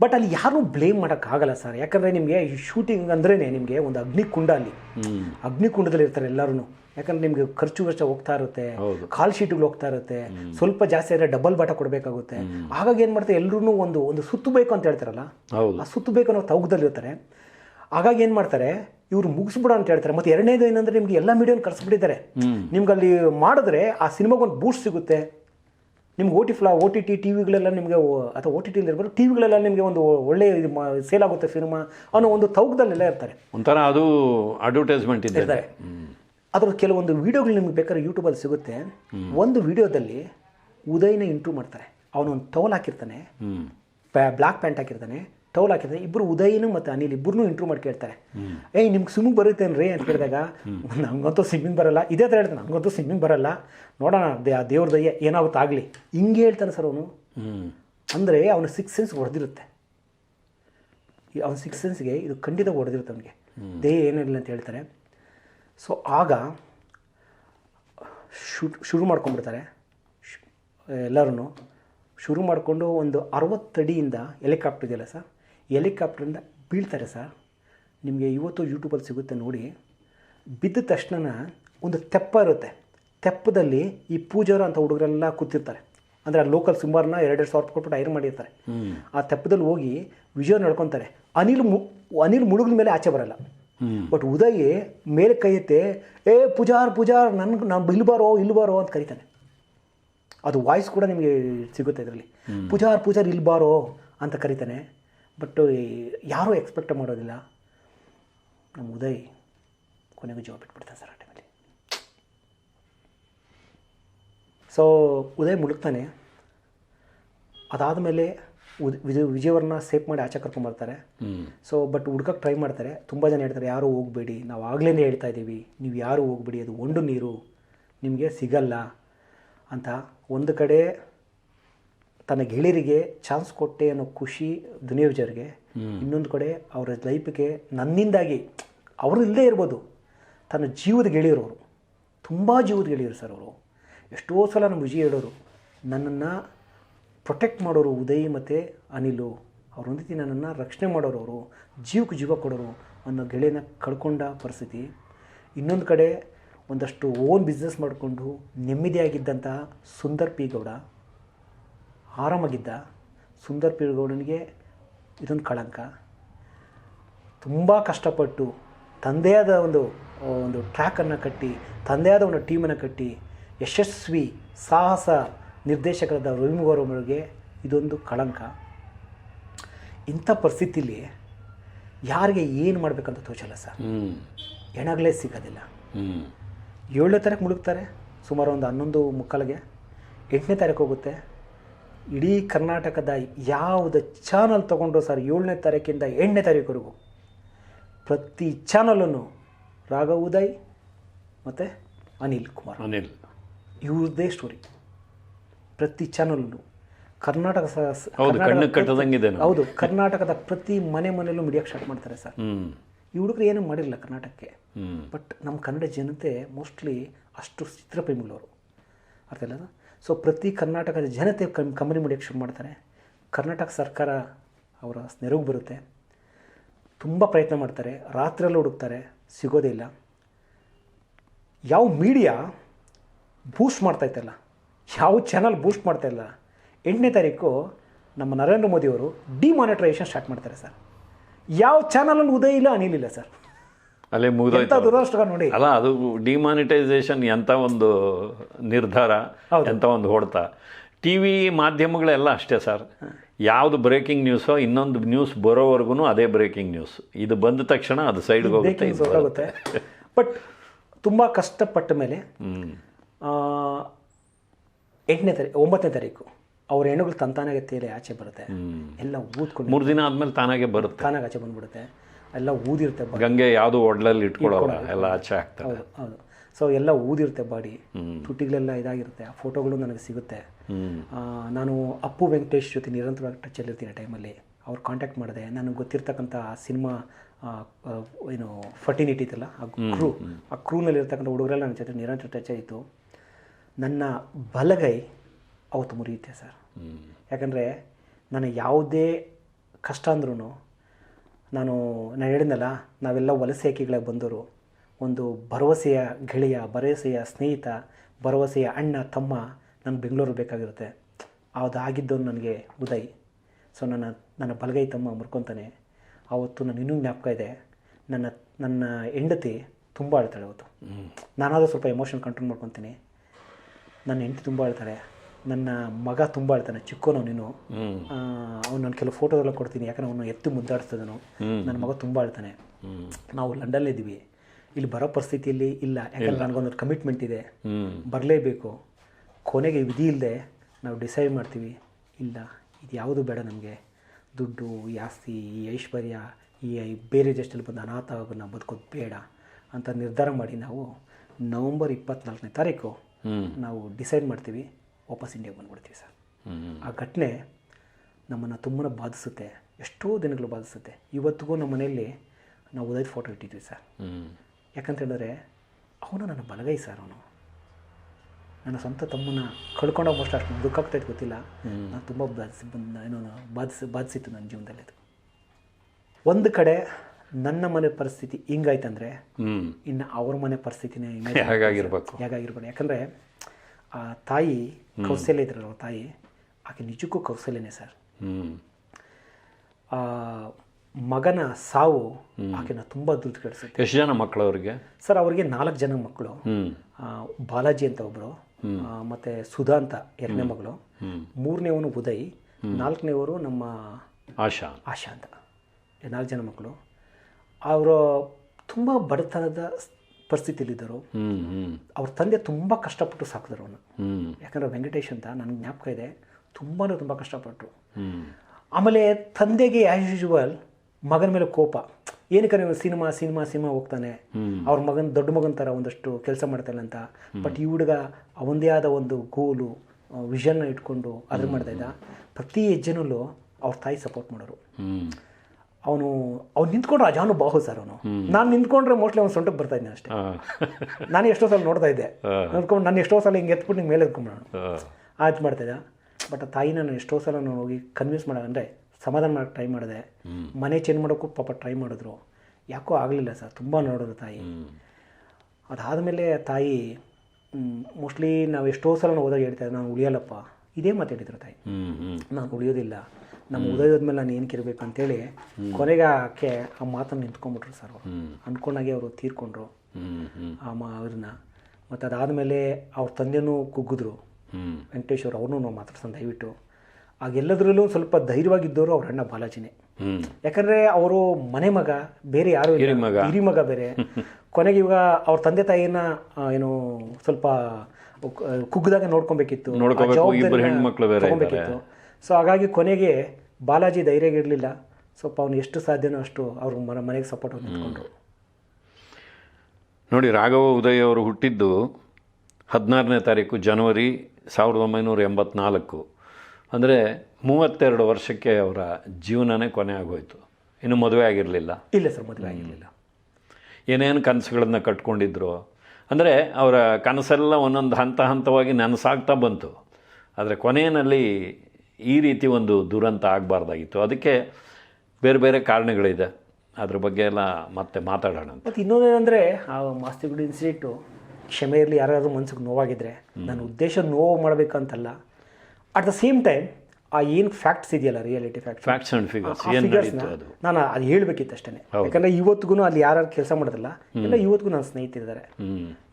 ಬಟ್ ಅಲ್ಲಿ ಯಾರೂ ಬ್ಲೇಮ್ ಮಾಡೋಕ್ಕಾಗಲ್ಲ ಸರ್. ಯಾಕಂದರೆ ನಿಮಗೆ ಈ ಶೂಟಿಂಗ್ ಅಂದ್ರೇ ನಿಮಗೆ ಒಂದು ಅಗ್ನಿಕುಂಡ ಅಲ್ಲಿ. ಅಗ್ನಿಕುಂಡದಲ್ಲಿ ಇರ್ತಾರೆ ಎಲ್ಲರೂ ಯಾಕಂದ್ರೆ ನಿಮಗೆ ಖರ್ಚು ವೆಚ್ಚ ಹೋಗ್ತಾ ಇರುತ್ತೆ. ಕಾಲ್ ಶೀಟ್ಗಳು ಹೋಗ್ತಾ ಇರುತ್ತೆ ಸ್ವಲ್ಪ ಜಾಸ್ತಿ ಆದರೆ ಡಬಲ್ ಬಾಟ ಕೊಡಬೇಕಾಗುತ್ತೆ. ಹಾಗಾಗಿ ಏನು ಮಾಡ್ತಾರೆ ಎಲ್ಲರೂ ಒಂದು ಒಂದು ಸುತ್ತು ಬೇಕು ಅಂತ ಹೇಳ್ತಾರಲ್ಲ? ಆ ಸುತ್ತು ಬೇಕು ಅನ್ನೋ ತೌಗದಲ್ಲಿ ಇರ್ತಾರೆ ಹಾಗಾಗಿ ಏನು ಮಾಡ್ತಾರೆ ಇವರು ಮುಗಿಸ್ಬಿಡ ಅಂತ ಹೇಳ್ತಾರೆ. ಮತ್ತೆ ಎರಡನೇದು ಏನಂದ್ರೆ ನಿಮಗೆ ಎಲ್ಲ ಮೀಡಿಯನ್ ಕರ್ಸ್ಬಿಟ್ಟಿದ್ದಾರೆ. ಹ್ಮ್. ನಿಮ್ಗೆ ಅಲ್ಲಿ ಮಾಡಿದ್ರೆ ಆ ಸಿನಿಮಾಗೊಂದು ಬೂಸ್ಟ್ ಸಿಗುತ್ತೆ. ನಿಮ್ಗೆ ಓ ಟಿ ಫ್ಲಾ ಓ ಟಿ ಟಿ ಟಿ ವಿಗಳೆಲ್ಲ ನಿಮಗೆ ಅಥವಾ ಓ ಟಿ ಟಿಲಿ ಇರ್ಬೋದು ಟಿ ವಿಗಳೆಲ್ಲ ನಿಮಗೆ ಒಂದು ಒಳ್ಳೆಯ ಇದು ಸೇಲ್ ಆಗುತ್ತೆ ಸಿನಿಮಾ ಅನ್ನೋ ಒಂದು ತೌಕದಲ್ಲೆಲ್ಲ ಇರ್ತಾರೆ. ಒಂಥರ ಅದು ಅಡ್ವರ್ಟೈಸ್ಮೆಂಟ್ ಇದ್ದಾರೆ ಅದ್ರ ಕೆಲವೊಂದು ವೀಡಿಯೋಗಳು ನಿಮ್ಗೆ ಬೇಕಾದ್ರೆ ಯೂಟ್ಯೂಬಲ್ಲಿ ಸಿಗುತ್ತೆ. ಒಂದು ವಿಡಿಯೋದಲ್ಲಿ ಉದಯನ ಇಂಟ್ರೂ ಮಾಡ್ತಾರೆ. ಅವನೊಂದು ಟವಲ್ ಹಾಕಿರ್ತಾನೆ. ಬ್ಲ್ಯಾಕ್ ಪ್ಯಾಂಟ್ ಹಾಕಿರ್ತಾನೆ. ಟವಲ್ ಹಾಕಿದ್ರೆ ಇಬ್ಬರು ಉದಯನು ಮತ್ತು ಅನಿಲ್ ಇಬ್ಬರನ್ನೂ ಇಂಟ್ರೂ ಮಾಡಿ ಕೇಳ್ತಾರೆ. ಏಯ್ ನಿಮ್ಗೆ ಸ್ವಿಮ್ಮಿಂಗ್ ಬರುತ್ತೇನ್ರಿ ಅಂತ ಕೇಳಿದಾಗ ನಂಗಂತೂ ಸ್ವಿಮ್ಮಿಂಗ್ ಬರಲ್ಲ. ಇದೇ ಥರ ಹೇಳ್ತಾನೆ ನಂಗಂತೂ ಸ್ವಿಮ್ಮಿಂಗ್ ಬರಲ್ಲ. ನೋಡೋಣ ದೇ ಆ ದೇವ್ರ ದಯ್ಯ ಏನಾಗುತ್ತಾಗಲಿ ಹಿಂಗೆ ಹೇಳ್ತಾನೆ ಸರ್ ಅವನು. ಅಂದರೆ ಅವನ ಸಿಕ್ಸ್ ಸೆನ್ಸ್ ಹೊಡೆದಿರುತ್ತೆ ಅವನ ಸಿಕ್ಸ್ ಸೆನ್ಸ್ಗೆ ಇದು ಖಂಡಿತ ಹೊಡೆದಿರುತ್ತೆ ಅವನಿಗೆ. ದೇಹ ಏನಿಲ್ಲ ಅಂತ ಹೇಳ್ತಾರೆ. ಸೊ ಆಗ ಶುರು ಶುರು ಮಾಡ್ಕೊಂಡ್ಬಿಡ್ತಾರೆ. ಎಲ್ಲರೂ ಶುರು ಮಾಡಿಕೊಂಡು ಒಂದು ಅರವತ್ತಡಿಯಿಂದ ಹೆಲಿಕಾಪ್ಟರ್ ಇದೆಯಲ್ಲ ಸರ್? ಹೆಲಿಕಾಪ್ಟ್ರಿಂದ ಬೀಳ್ತಾರೆ ಸರ್. ನಿಮಗೆ ಇವತ್ತು ಯೂಟ್ಯೂಬಲ್ಲಿ ಸಿಗುತ್ತೆ ನೋಡಿ. ಬಿದ್ದ ತಕ್ಷಣ ಒಂದು ತೆಪ್ಪ ಇರುತ್ತೆ. ತೆಪ್ಪದಲ್ಲಿ ಈ ಪೂಜಾರ ಅಂತ ಹುಡುಗರೆಲ್ಲ ಕೂತಿರ್ತಾರೆ. ಅಂದರೆ ಆ ಲೋಕಲ್ ಸುಮಾರನ್ನ ಎರಡೆರಡು ಸಾವಿರ ರೂಪಾಯಿ ಕೊಟ್ಟು ಐರ್ ಮಾಡಿರ್ತಾರೆ. ಆ ತೆಪ್ಪದಲ್ಲಿ ಹೋಗಿ ವಿಜಯ ನಡ್ಕೊತಾರೆ. ಅನಿಲ್ ಮು ಅನಿಲ್ ಮುಳುಗಿದ ಮೇಲೆ ಆಚೆ ಬರಲ್ಲ. ಬಟ್ ಉದಯ್ ಮೇಲೆ ಕೈ ಎತ್ತೆ ಏ ಪೂಜಾರ್ ಪೂಜಾರ್ ನನ್ಗೆ ನಾನು ಇಲ್ಲಿ ಬಾರೋ ಇಲ್ಲಿ ಬಾರೋ ಅಂತ ಕರಿತಾನೆ. ಅದು ವಾಯ್ಸ್ ಕೂಡ ನಿಮಗೆ ಸಿಗುತ್ತೆ ಇದರಲ್ಲಿ. ಪೂಜಾರ್ ಪೂಜಾರ್ ಇಲ್ಲಿ ಬಾರೋ ಅಂತ ಕರಿತಾನೆ. ಬಟ್ ಯಾರೂ ಎಕ್ಸ್ಪೆಕ್ಟ್ ಮಾಡೋದಿಲ್ಲ. ನಮ್ಮ ಉದಯ್ ಕೊನೆಗೂ ಜೀವ ಬಿಟ್ಬಿಡ್ತಾನೆ ಸರ್ ಆ ಟೈಮಲ್ಲಿ ಸೊ ಉದಯ್ ಮುಳುಗ್ತಾನೆ. ಅದಾದಮೇಲೆ ಉದ್ ವಿಜಯ್ ವಿಜಯವರನ್ನ ಸೇಫ್ ಮಾಡಿ ಆಚೆ ಕರ್ಕೊಂಬರ್ತಾರೆ ಸೊ ಬಟ್ ಹುಡ್ಕಕ್ಕೆ ಟ್ರೈ ಮಾಡ್ತಾರೆ. ತುಂಬ ಜನ ಹೇಳ್ತಾರೆ ಯಾರೂ ಹೋಗಬೇಡಿ ನಾವು ಆಗಲೇ ಹೇಳ್ತಾ ಇದ್ದೀವಿ ನೀವು ಯಾರೂ ಹೋಗಬೇಡಿ ಅದು ಒಂಡು ನೀರು. ನಿಮಗೆ ಸಿಗಲ್ಲ. ಅಂತ ಒಂದು ಕಡೆ ತನ್ನ ಗೆಳೆಯರಿಗೆ ಚಾನ್ಸ್ ಕೊಟ್ಟೆ ಅನ್ನೋ ಖುಷಿ ದುನಿಯೋಜರ್ಗೆ. ಇನ್ನೊಂದು ಕಡೆ ಅವರ ಲೈಫ್ಗೆ ನನ್ನಿಂದಾಗಿ ಅವರು ಇಲ್ಲದೇ ಇರ್ಬೋದು. ತನ್ನ ಜೀವದ ಗೆಳೆಯರು ಅವರು. ತುಂಬ ಜೀವದ ಗೆಳೆಯರು ಸರ್ ಅವರು. ಎಷ್ಟೋ ಸಲ ನಮ್ಮ ವಿಜಯ್ ಹೇಳೋರು ನನ್ನನ್ನು ಪ್ರೊಟೆಕ್ಟ್ ಮಾಡೋರು ಉದಯ್ ಮತ್ತು ಅನಿಲು. ಅವ್ರ ಒಂದು ರೀತಿ ನನ್ನನ್ನು ರಕ್ಷಣೆ ಮಾಡೋರು ಅವರು. ಜೀವಕ್ಕೆ ಜೀವ ಕೊಡೋರು ಅನ್ನೋ ಗೆಳೆಯನ ಕಳ್ಕೊಂಡ ಪರಿಸ್ಥಿತಿ. ಇನ್ನೊಂದು ಕಡೆ ಒಂದಷ್ಟು ಓನ್ ಬಿಸ್ನೆಸ್ ಮಾಡಿಕೊಂಡು ನೆಮ್ಮದಿಯಾಗಿದ್ದಂಥ ಸುಂದರ್ ಪಿ ಗೌಡ. ಆರಾಮಾಗಿದ್ದ. ಸುಂದರ್ ಪಿರ್ಗೌಡನಿಗೆ ಇದೊಂದು ಕಳಂಕ. ತುಂಬ ಕಷ್ಟಪಟ್ಟು ತಂದೆಯಾದ ಒಂದು ಒಂದು ಟ್ರ್ಯಾಕನ್ನು ಕಟ್ಟಿ ತಂದೆಯಾದ ಒಂದು ಟೀಮನ್ನು ಕಟ್ಟಿ ಯಶಸ್ವಿ ಸಾಹಸ ನಿರ್ದೇಶಕರಾದ ರವಿಮುಗೌರವರಿಗೆ ಇದೊಂದು ಕಳಂಕ. ಇಂಥ ಪರಿಸ್ಥಿತಿಲಿ ಯಾರಿಗೆ ಏನು ಮಾಡಬೇಕಂತ ತೋಚಲ್ಲ ಸರ್? ಹೆಣಗಳೇ ಸಿಗೋದಿಲ್ಲ. ಏಳನೇ ತಾರೀಕು ಮುಳುಗ್ತಾರೆ ಸುಮಾರು ಒಂದು ಹನ್ನೊಂದು ಮುಕ್ಕಾಲಿಗೆ. ಎಂಟನೇ ತಾರೀಕು ಹೋಗುತ್ತೆ. ಇಡೀ ಕರ್ನಾಟಕದ ಯಾವುದೇ ಚಾನಲ್ ತಗೊಂಡ್ರು ಸರ್ ಏಳನೇ ತಾರೀಕಿಂದ ಎಂಟನೇ ತಾರೀಕುವರೆಗೂ. ಪ್ರತಿ ಚಾನಲನ್ನು ರಾಘವ್ ಉದಯ್ ಮತ್ತು ಅನಿಲ್ ಕುಮಾರ್. ಅನಿಲ್. ಇವ್ರದ್ದೇ ಸ್ಟೋರಿ ಪ್ರತಿ ಚಾನಲ್ನು ಕರ್ನಾಟಕ ಹೌದು ಕರ್ನಾಟಕದ ಪ್ರತಿ- ಕಟ್ಟದಂಗಿದೆ ನಮ್ಗೆ. ಹೌದು ಕರ್ನಾಟಕದ ಪ್ರತಿ ಮನೆ ಮನೆಯಲ್ಲೂ ಮಿಡಿಯಕ್ಕೆ ಸ್ಟಾರ್ಟ್ ಮಾಡ್ತಾರೆ ಸರ್. ಈ ಹುಡುಗರು ಏನೂ ಮಾಡಿರಲಿಲ್ಲ ಕರ್ನಾಟಕಕ್ಕೆ. ಬಟ್ ನಮ್ಮ ಕನ್ನಡ ಜನತೆ ಮೋಸ್ಟ್ಲಿ ಅಷ್ಟು ಚಿತ್ರಪ್ರೇಮಿಗಳವರು ಅರ್ಥ ಇಲ್ಲ ಸೊ ಪ್ರತಿ ಕರ್ನಾಟಕದ ಜನತೆ ಕಮ್ ಕಂಬನಿ ಮುಡಿಯೋಕ್ಕೆ ಶುರು ಮಾಡ್ತಾರೆ. ಕರ್ನಾಟಕ ಸರ್ಕಾರ ಅವರ ನೆರವು ಬರುತ್ತೆ. ತುಂಬ ಪ್ರಯತ್ನ ಮಾಡ್ತಾರೆ. ರಾತ್ರಿಯಲ್ಲಿ ಹುಡುಕ್ತಾರೆ. ಸಿಗೋದೇ ಇಲ್ಲ. ಯಾವ ಮೀಡಿಯಾ ಬೂಸ್ಟ್ ಮಾಡ್ತಾಯಿತ್ತಲ್ಲ ಯಾವ ಚಾನಲ್ ಬೂಸ್ಟ್ ಮಾಡ್ತಾ ಇಲ್ಲ? ಎಂಟನೇ ತಾರೀಕು ನಮ್ಮ ನರೇಂದ್ರ ಮೋದಿಯವರು ಡಿಮಾನಿಟ್ರೈಸೇಷನ್ ಸ್ಟಾರ್ಟ್ ಮಾಡ್ತಾರೆ ಸರ್ ಯಾವ ಚಾನಲಲ್ಲಿ ಉದಯ ಇಲ್ಲ ಅನಿಲಿಲ್ಲ ಸರ್ ಅಲ್ಲೇ ಮುಗಿದ ದುರಾಷ್ಟ್ರ ನೋಡಿ. ಅಲ್ಲ ಅದು ಡಿಮಾನಿಟೈಸೇಷನ್ ಎಂಥ ಒಂದು ನಿರ್ಧಾರ ಎಂಥ ಒಂದು ಹೊಡೆತ. ಟಿ ವಿ ಮಾಧ್ಯಮಗಳೆಲ್ಲ ಅಷ್ಟೇ ಸರ್. ಯಾವುದು ಬ್ರೇಕಿಂಗ್ ನ್ಯೂಸೋ ಇನ್ನೊಂದು ನ್ಯೂಸ್ ಬರೋವರೆಗೂ ಅದೇ ಬ್ರೇಕಿಂಗ್ ನ್ಯೂಸ್ ಇದು ಬಂದ ತಕ್ಷಣ ಅದು ಸೈಡ್ಗೆ ಹೋಗುತ್ತೆ ಬಟ್ ತುಂಬ ಕಷ್ಟಪಟ್ಟ ಮೇಲೆ ಎಂಟನೇ ತಾರೀಕು ಒಂಬತ್ತನೇ ತಾರೀಕು ಅವ್ರ ಹೆಣ್ಣುಗಳು ತಂತಾನಾಗೆ ತೇಲೆ ಆಚೆ ಬರುತ್ತೆ. ಎಲ್ಲ ಊದ್ಕೊಂಡು ಮೂರು ದಿನ ಆದ್ಮೇಲೆ ತಾನಾಗೆ ಬರುತ್ತೆ. ತಾನಾಗೆ ಆಚೆ ಬಂದ್ಬಿಡುತ್ತೆ. ಎಲ್ಲ ಊದಿರುತ್ತೆ ಬಾಡಿ. ಗಂಗೆ ಯಾವುದು ಒಡ್ಲಲ್ಲಿ ಇಟ್ಕೊಳ್ಳೋಲ್ಲ ಎಲ್ಲ ಆಚೆ ಆಗ್ತದೆ ಹೌದು ಹೌದು. ಸೊ ಎಲ್ಲ ಊದಿರುತ್ತೆ ಬಾಡಿ. ತುಟಿಗಳೆಲ್ಲ ಇದಾಗಿರುತ್ತೆ. ಆ ಫೋಟೋಗಳು ನನಗೆ ಸಿಗುತ್ತೆ. ನಾನು ಅಪ್ಪು ವೆಂಕಟೇಶ್ ಜೊತೆ ನಿರಂತರವಾಗಿ ಟಚಲ್ಲಿರ್ತೀನಿ ಆ ಟೈಮಲ್ಲಿ ಅವ್ರು ಕಾಂಟ್ಯಾಕ್ಟ್ ಮಾಡಿದೆ. ನನಗೆ ಗೊತ್ತಿರ್ತಕ್ಕಂಥ ಸಿನಿಮಾ ಏನು ಫರ್ಟಿನಿಟಿ ಇತ್ತಲ್ಲ ಆ ಕ್ರೂ ಆ ಕ್ರೂನಲ್ಲಿರ್ತಕ್ಕಂಥ ಹುಡುಗರೆಲ್ಲ ನನ್ನ ಜೊತೆ ನಿರಂತರ ಟಚ್ ಆಯಿತು ನನ್ನ ಬಲಗೈ ಅವತ್ತು ಮುರಿಯುತ್ತೆ ಸರ್. ಯಾಕಂದರೆ ನನಗೆ ಯಾವುದೇ ಕಷ್ಟ ಅಂದ್ರೂ ನಾನು ನಾನು ಹೇಳಿದ್ನಲ್ಲ ನಾವೆಲ್ಲ ವಲಸೆ ಬಂದರು ಬಂದವರು. ಒಂದು ಭರವಸೆಯ ಗೆಳೆಯ ಭರವಸೆಯ ಸ್ನೇಹಿತ ಭರವಸೆಯ ಅಣ್ಣ ತಮ್ಮ ನನ್ನ ಬೆಂಗಳೂರು ಬೇಕಾಗಿರುತ್ತೆ. ಅದಾಗಿದ್ದವನು ನನಗೆ ಉದಯ್. ಸೊ ನನ್ನ ನನ್ನ ಬಲಗೈ ತಮ್ಮ ಮುರ್ಕೊತಾನೆ. ಆವತ್ತು ನಾನು ಇನ್ನೂ ಜ್ಞಾಪಕ ಇದೆ. ನನ್ನ ನನ್ನ ಹೆಂಡತಿ ತುಂಬ ಅಳ್ತಾಳೆ ಅವತ್ತು ನಾನಾದರೂ ಸ್ವಲ್ಪ ಎಮೋಷನ್ ಕಂಟ್ರೋಲ್ ಮಾಡ್ಕೊತೀನಿ. ನನ್ನ ಹೆಂಡತಿ ತುಂಬ ಅಳ್ತಾಳೆ ನನ್ನ ಮಗ ತುಂಬ ಅಳ್ತಾನೆ ಚಿಕ್ಕವನು ನೀನು. ಅವ್ನು ನಾನು ಕೆಲವು ಫೋಟೋದೆಲ್ಲ ಕೊಡ್ತೀನಿ ಯಾಕಂದ್ರೆ ಅವನು ಎತ್ತು ಮುದ್ದಾಡಿಸ್ತದನು ನನ್ನ ಮಗ ತುಂಬ ಅಳ್ತಾನೆ ನಾವು ಲಂಡನ್ನೇ ಇದ್ದೀವಿ ಇಲ್ಲಿ ಬರೋ ಪರಿಸ್ಥಿತಿಯಲ್ಲಿ ಇಲ್ಲ ಯಾಕಂದ್ರೆ ನನಗೊಂದು ಕಮಿಟ್ಮೆಂಟ್ ಇದೆ ಬರಲೇಬೇಕು ಕೊನೆಗೆ ವಿಧಿ ಇಲ್ಲದೆ ನಾವು ಡಿಸೈಡ್ ಮಾಡ್ತೀವಿ ಇಲ್ಲ ಇದು ಯಾವುದು ಬೇಡ ನಮಗೆ ದುಡ್ಡು ಈ ಆಸ್ತಿ ಈ ಐಶ್ವರ್ಯ ಈ ಐ- ಬೇರೆ ದೇಶದಲ್ಲಿ ಬಂದು ಅನಾಥವಾಗಿ ನಾವು ಬದುಕೋದು ಬೇಡ ಅಂತ ನಿರ್ಧಾರ ಮಾಡಿ ನಾವು ನವಂಬರ್ ಇಪ್ಪತ್ತ್ನಾಲ್ಕನೇ ತಾರೀಕು ನಾವು ಡಿಸೈಡ್ ಮಾಡ್ತೀವಿ. ವಾಪಸ್ ಇಂಡಿಯಾಗೆ ಬಂದ್ಬಿಡ್ತೀವಿ ಸರ್. ಆ ಘಟನೆ ನಮ್ಮನ್ನು ತುಂಬ ಬಾಧಿಸುತ್ತೆ. ಎಷ್ಟೋ ದಿನಗಳು ಬಾಧಿಸುತ್ತೆ. ಇವತ್ತಿಗೂ ನಮ್ಮ ಮನೆಯಲ್ಲಿ ನಾವು ಉದಯದ ಫೋಟೋ ಇಟ್ಟಿದ್ವಿ ಸರ್. ಯಾಕಂತ ಹೇಳಿದ್ರೆ ಅವನು ನನ್ನ ಬಲಗೈ ಸರ್ ಅವನು. ನನ್ನ ಸ್ವಂತ ತಮ್ಮನ ಕಳ್ಕೊಂಡು ಮೋಸ್ಟ್ ಅಷ್ಟು ದುಃಖ ಆಗ್ತಾಯಿತ್ತು ಗೊತ್ತಿಲ್ಲ. ನಾನು ತುಂಬ ಬಾಧಿಸಿ ಬಂದ ಏನೋ ಬಾಧಿಸಿ ಬಾಧಿಸಿತ್ತು ನನ್ನ ಜೀವನದಲ್ಲಿ ಅದು. ಒಂದು ಕಡೆ ನನ್ನ ಮನೆ ಪರಿಸ್ಥಿತಿ ಹಿಂಗಾಯ್ತಂದ್ರೆ ಇನ್ನು ಅವ್ರ ಮನೆ ಪರಿಸ್ಥಿತಿನೇ ಹೇಗಾಗಿರ್ಬೇಕು. (laughs) ಹೇಗಾಗಿರ್ಬೋದು ಯಾಕಂದರೆ ಆ ತಾಯಿ ಕೌಶಲ್ಯ ಇದ್ರಲ್ಲ ಅವ್ರ ತಾಯಿ ಆಕೆ ನಿಜಕ್ಕೂ ಕೌಶಲ್ಯನೇ ಸರ್. ಮಗನ ಸಾವು ಆಕೆನ ತುಂಬ ದುಡ್ಡು ಎಷ್ಟು ಜನ ಮಕ್ಕಳು ಅವರಿಗೆ? ಸರ್ ಅವ್ರಿಗೆ ನಾಲ್ಕು ಜನ ಮಕ್ಕಳು ಬಾಲಾಜಿ ಅಂತ ಒಬ್ಬರು ಮತ್ತೆ ಸುಧಾ ಅಂತ ಎರಡನೇ ಮಗಳು. ಮೂರನೇವನು ಉದಯ್ ನಾಲ್ಕನೇವರು ನಮ್ಮ ಆಶಾ. ಆಶಾ ಅಂತ. ನಾಲ್ಕು ಜನ ಮಕ್ಕಳು ಅವರು ತುಂಬ ಬಡತನದ ಪರಿಸ್ಥಿತಿಲಿದ್ದರು ಹ್ಮ್ ಅವ್ರ ತಂದೆ ತುಂಬ ಕಷ್ಟಪಟ್ಟು ಸಾಕಿದ್ರು ಅವನು. ಯಾಕಂದ್ರೆ ವೆಂಕಟೇಶ್ ಅಂತ ನನಗೆ ಜ್ಞಾಪಕ ಇದೆ. ತುಂಬಾ ತುಂಬ ಕಷ್ಟಪಟ್ಟರು ಆಮೇಲೆ ತಂದೆಗೆ ಆ್ಯಸ್ ಯೂಶುವಲ್ ಮಗನ ಮೇಲೆ ಕೋಪ. ಏನಕ್ಕೆ ನೀವು ಸಿನಿಮಾ ಸಿನಿಮಾ ಸಿನಿಮಾ ಹೋಗ್ತಾನೆ? ಅವ್ರ ಮಗನ ದೊಡ್ಡ ಮಗನ ಥರ ಒಂದಷ್ಟು ಕೆಲಸ ಮಾಡ್ತಾನೆ ಅಂತ. ಬಟ್ ಈ ಹುಡುಗ ಅವಂದೇ ಆದ ಒಂದು ಗೋಲು ವಿಷನ್ನ ಇಟ್ಕೊಂಡು ಅದ್ರ ಮಾಡ್ತಾ ಇದ್ದ. ಪ್ರತಿ ಹೆಜ್ಜೆನಲ್ಲೂ ಅವ್ರ ತಾಯಿ ಸಪೋರ್ಟ್ ಮಾಡೋರು. ಅವನು ಅವ್ನು ನಿಂತ್ಕೊಂಡ್ರೆ ಅಜಾನು ಬಾಹು ಸರ್ ಅವನು. ನಾನು ನಿಂತ್ಕೊಂಡ್ರೆ ಮೋಸ್ಟ್ಲಿ ಅವ್ನು ಸೊಂಟಕ್ಕೆ ಬರ್ತಾ ಇದ್ದೀನಿ ಅಷ್ಟೇ. ನಾನು ಎಷ್ಟೋ ಸಲ ನೋಡ್ತಾ ಇದ್ದೆ. ನೋಡ್ಕೊಂಡು ನಾನು ಎಷ್ಟೋ ಸಲ ಹಿಂಗೆ ಎತ್ಬಿಟ್ಟು ನಿಂಗೆ ಮೇಲೆ ಎತ್ಕೊಂಡ್ಬಿಡೋಣ ಆ, ಆಯ್ತು ಮಾಡ್ತಾಯಿದ್ದ ಬಟ್ ಆ ತಾಯಿನ ನಾನು ಎಷ್ಟೋ ಸಲ ನಾನು ಹೋಗಿ ಕನ್ವಿನ್ಸ್ ಮಾಡೋಣ ಅಂದರೆ ಸಮಾಧಾನ ಮಾಡೋಕ್ಕೆ ಟ್ರೈ ಮಾಡಿದೆ. ಮನೆ ಚೇಂಜ್ ಮಾಡೋಕ್ಕೂ ಪಾಪ ಟ್ರೈ ಮಾಡಿದ್ರು. ಯಾಕೋ ಆಗಲಿಲ್ಲ ಸರ್ ತುಂಬ ನೋಡೋದು ತಾಯಿ. ಅದಾದ ಅದಾದಮೇಲೆ ತಾಯಿ ಮೋಸ್ಟ್ಲಿ ನಾವು ಎಷ್ಟೋ ಸಲ ಹೋದಾಗ ಹೇಳ್ತಾ ನಾನು ಉಳಿಯಲ್ಲಪ್ಪ. ಇದೇ ಮಾತು ಹೇಳಿದ್ರು ತಾಯಿ. ನಾನು ಉಳಿಯೋದಿಲ್ಲ. ನಮ್ಮ ಉದಯದ ಮೇಲೆ ನಾನು ಏನಕ್ಕೆ ಇರಬೇಕು ಅಂತೇಳಿ ಕೊನೆಗೆ ಆಕೆ ಆ ಮಾತನ್ನು ನಿಂತ್ಕೊಂಡ್ಬಿಟ್ರು ಸರ್ ಅವರು. ಅಂದ್ಕೊಂಡಾಗೆ ಅವರು ತೀರ್ಕೊಂಡ್ರು. ಆ ಮಾ ಅವ್ರನ್ನ. ಮತ್ತು ಅದಾದಮೇಲೆ ಅವ್ರ ತಂದೆನೂ ಕುಗ್ಗಿದ್ರು. ವೆಂಕಟೇಶ್ ಅವರು ಅವ್ರನ್ನೂ ನಾವು ಮಾತಾಡ್ಸೋಣ ದಯವಿಟ್ಟು. ಆಗೆಲ್ಲದರಲ್ಲೂ ಸ್ವಲ್ಪ ಧೈರ್ಯವಾಗಿದ್ದವರು ಅವ್ರ ಅಣ್ಣ ಬಾಲಾಜಿನೇ. ಯಾಕಂದರೆ ಅವರು ಮನೆ ಮಗ ಬೇರೆ ಯಾರು ಹಿರಿ. ಹಿರಿಮಗ. ಬೇರೆ. (laughs) ಕೊನೆಗೆ ಇವಾಗ ಅವ್ರ ತಂದೆ ತಾಯಿನ ಏನು ಸ್ವಲ್ಪ ಕುಗ್ಗದಾಗ ನೋಡ್ಕೊಬೇಕಿತ್ತು. ತಗೊಬೇಕಿತ್ತು. ಸೊ ಹಾಗಾಗಿ ಕೊನೆಗೆ ಬಾಲಾಜಿ ಧೈರ್ಯ ಇರಲಿಲ್ಲ. ಸ್ವಲ್ಪ ಅವನು ಎಷ್ಟು ಸಾಧ್ಯನೋ ಅಷ್ಟು ಅವರು ಮನ ಮನೆಗೆ ಸಪೋರ್ಟ್ ನಿಂತ್ಕೊಂಡ್ರು. ನೋಡಿ ರಾಘವ ಉದಯ್ ಅವರು ಹುಟ್ಟಿದ್ದು ಹದಿನಾರನೇ ತಾರೀಕು ಜನವರಿ ಸಾವಿರದ ಒಂಬೈನೂರ ಎಂಬತ್ನಾಲ್ಕು. ಅಂದರೆ ಮೂವತ್ತೆರಡು ವರ್ಷಕ್ಕೆ ಅವರ ಜೀವನನೇ ಕೊನೆ ಆಗೋಯ್ತು. ಇನ್ನು ಮದುವೆ ಆಗಿರಲಿಲ್ಲ. ಇಲ್ಲ ಸರ್ ಮದುವೆ ಆಗಿರಲಿಲ್ಲ. ಏನೇನು ಕನಸುಗಳನ್ನು ಕಟ್ಕೊಂಡಿದ್ರು? ಅಂದರೆ ಅವರ ಕನಸೆಲ್ಲ ಒಂದೊಂದು ಹಂತ ಹಂತವಾಗಿ ನನಸಾಗ್ತಾ ಬಂತು. ಆದರೆ ಕೊನೆಯಲ್ಲಿ ಈ ರೀತಿ ಒಂದು ದುರಂತ ಆಗಬಾರ್ದಾಗಿತ್ತು. ಅದಕ್ಕೆ ಬೇರೆ ಬೇರೆ ಕಾರಣಗಳಿದೆ. ಅದ್ರ ಬಗ್ಗೆ ಎಲ್ಲ ಮತ್ತೆ ಮಾತಾಡೋಣ ಅಂತ. ಮತ್ತು ಇನ್ನೊಂದೇನೆಂದರೆ ಆ ಮಾಸ್ತಿಗುಡಿ ಇನ್ಸಿಡೆಂಟು ಕ್ಷಮೆ ಇರಲಿ ಯಾರಾದರೂ ಮನ್ಸಿಗೆ ನೋವಾಗಿದ್ರೆ ನನ್ನ ಉದ್ದೇಶ ನೋವು ಮಾಡಬೇಕಂತಲ್ಲ. ಅಟ್ ದ ಸೇಮ್ ಟೈಮ್ ಆ ಏನು ಫ್ಯಾಕ್ಟ್ಸ್ ಇದೆಯಲ್ಲ reality fact facts and figures ಏನು ನಡೀತು ಅದು? ನಾನು ಅದು ಹೇಳಬೇಕಿತ್ತು ಅಷ್ಟೇ ಯಾಕಂದ್ರೆ ಇವತ್ತಿಗೂ ಅಲ್ಲಿ ಯಾರು ಕೆಲಸ ಮಾಡೋದಿಲ್ಲ ಎಲ್ಲ ಇವತ್ತಿಗೂ ನನ್ನ ಸ್ನೇಹಿತರಿದ್ದಾರೆ.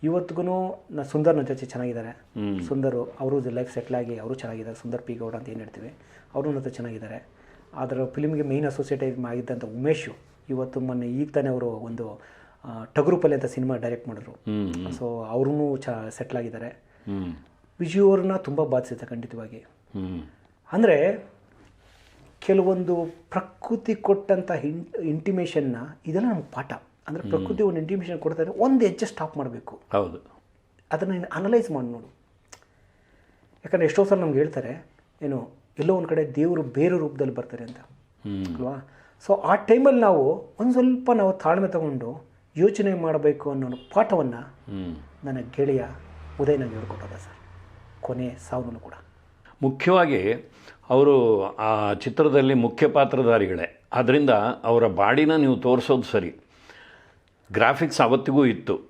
ಇವತ್ತಿಗೂ ನಾ ಸುಂದರ್ ನನ್ನ ಜೊತೆ ಚೆನ್ನಾಗಿದ್ದಾರೆ. ಸುಂದರು ಅವರು ಲೈಫ್ ಸೆಟ್ಲ್ ಆಗಿ ಅವರು ಚೆನ್ನಾಗಿದ್ದಾರೆ. ಸುಂದರ್ ಪಿ ಗೌಡ ಅಂತ ಏನು ಹೇಳ್ತೀವಿ? ಅವರು ನನ್ನ ಚೆನ್ನಾಗಿದ್ದಾರೆ. ಅದರ ಫಿಲ್ಮ್ಗೆ ಮೇಯ್ನ್ ಅಸೋಸಿಯೇಟ್ ಆಗಿದ್ದಂಥ ಉಮೇಶು ಇವತ್ತು ಮೊನ್ನೆ ಈಗ ತಾನೇ ಅವರು ಒಂದು ಟಗರು ಟಗರುಪಲ್ಲಿ ಅಂತ ಸಿನಿಮಾ ಡೈರೆಕ್ಟ್ ಮಾಡಿದ್ರು. ಸೊ ಅವ್ರೂ ಚ ಸೆಟ್ಲ್ ಆಗಿದ್ದಾರೆ. ಹ್ಞೂ ವಿಜಯ್ ಅವ್ರನ್ನ ತುಂಬ ಬಾಧಿಸುತ್ತೆ ಖಂಡಿತವಾಗಿ. ಅಂದರೆ ಕೆಲವೊಂದು ಪ್ರಕೃತಿ ಕೊಟ್ಟಂಥ ಹಿಂ ಇಂಟಿಮೇಷನ್ನ ಇದೆಲ್ಲ ನಮ್ಗೆ ಪಾಠ. ಅಂದರೆ ಪ್ರಕೃತಿ ಒಂದು ಇಂಟಿಮೇಷನ್ ಕೊಡ್ತಾರೆ ಒಂದು ಹೆಜ್ಜೆ ಸ್ಟಾಪ್ ಮಾಡಬೇಕು. ಹೌದು. ಅದನ್ನು ನೀನು ಅನಲೈಸ್ ಮಾಡಿ ನೋಡು. ಯಾಕಂದರೆ ಎಷ್ಟೋ ಸಲ ನಮ್ಗೆ ಹೇಳ್ತಾರೆ ಏನು ಎಲ್ಲೋ ಒಂದು ಕಡೆ ದೇವರು ಬೇರೆ ರೂಪದಲ್ಲಿ ಬರ್ತಾರೆ ಅಂತ. ಅಲ್ವಾ? ಸೊ ಆ ಟೈಮಲ್ಲಿ ನಾವು ಒಂದು ಸ್ವಲ್ಪ ನಾವು ತಾಳ್ಮೆ ತಗೊಂಡು ಯೋಚನೆ ಮಾಡಬೇಕು ಅನ್ನೋ ಪಾಠವನ್ನು ಹ್ಞೂ ನನ್ನ ಗೆಳೆಯ ಉದಯ ನನಗೆ ಹೇಳ್ಕೊಟ್ಟದ ಸರ್. ಕೊನೆ ಸಾವನ್ನೂ ಕೂಡ. ಮುಖ್ಯವಾಗಿ ಅವರು ಆ ಚಿತ್ರದಲ್ಲಿ ಮುಖ್ಯ ಪಾತ್ರಧಾರಿಗಳೇ. ಆದ್ದರಿಂದ ಅವರ ಬಾಡಿನ ನೀವು ತೋರಿಸೋದು ಸರಿ. ಗ್ರಾಫಿಕ್ಸ್ ಅವತ್ತಿಗೂ ಇತ್ತು.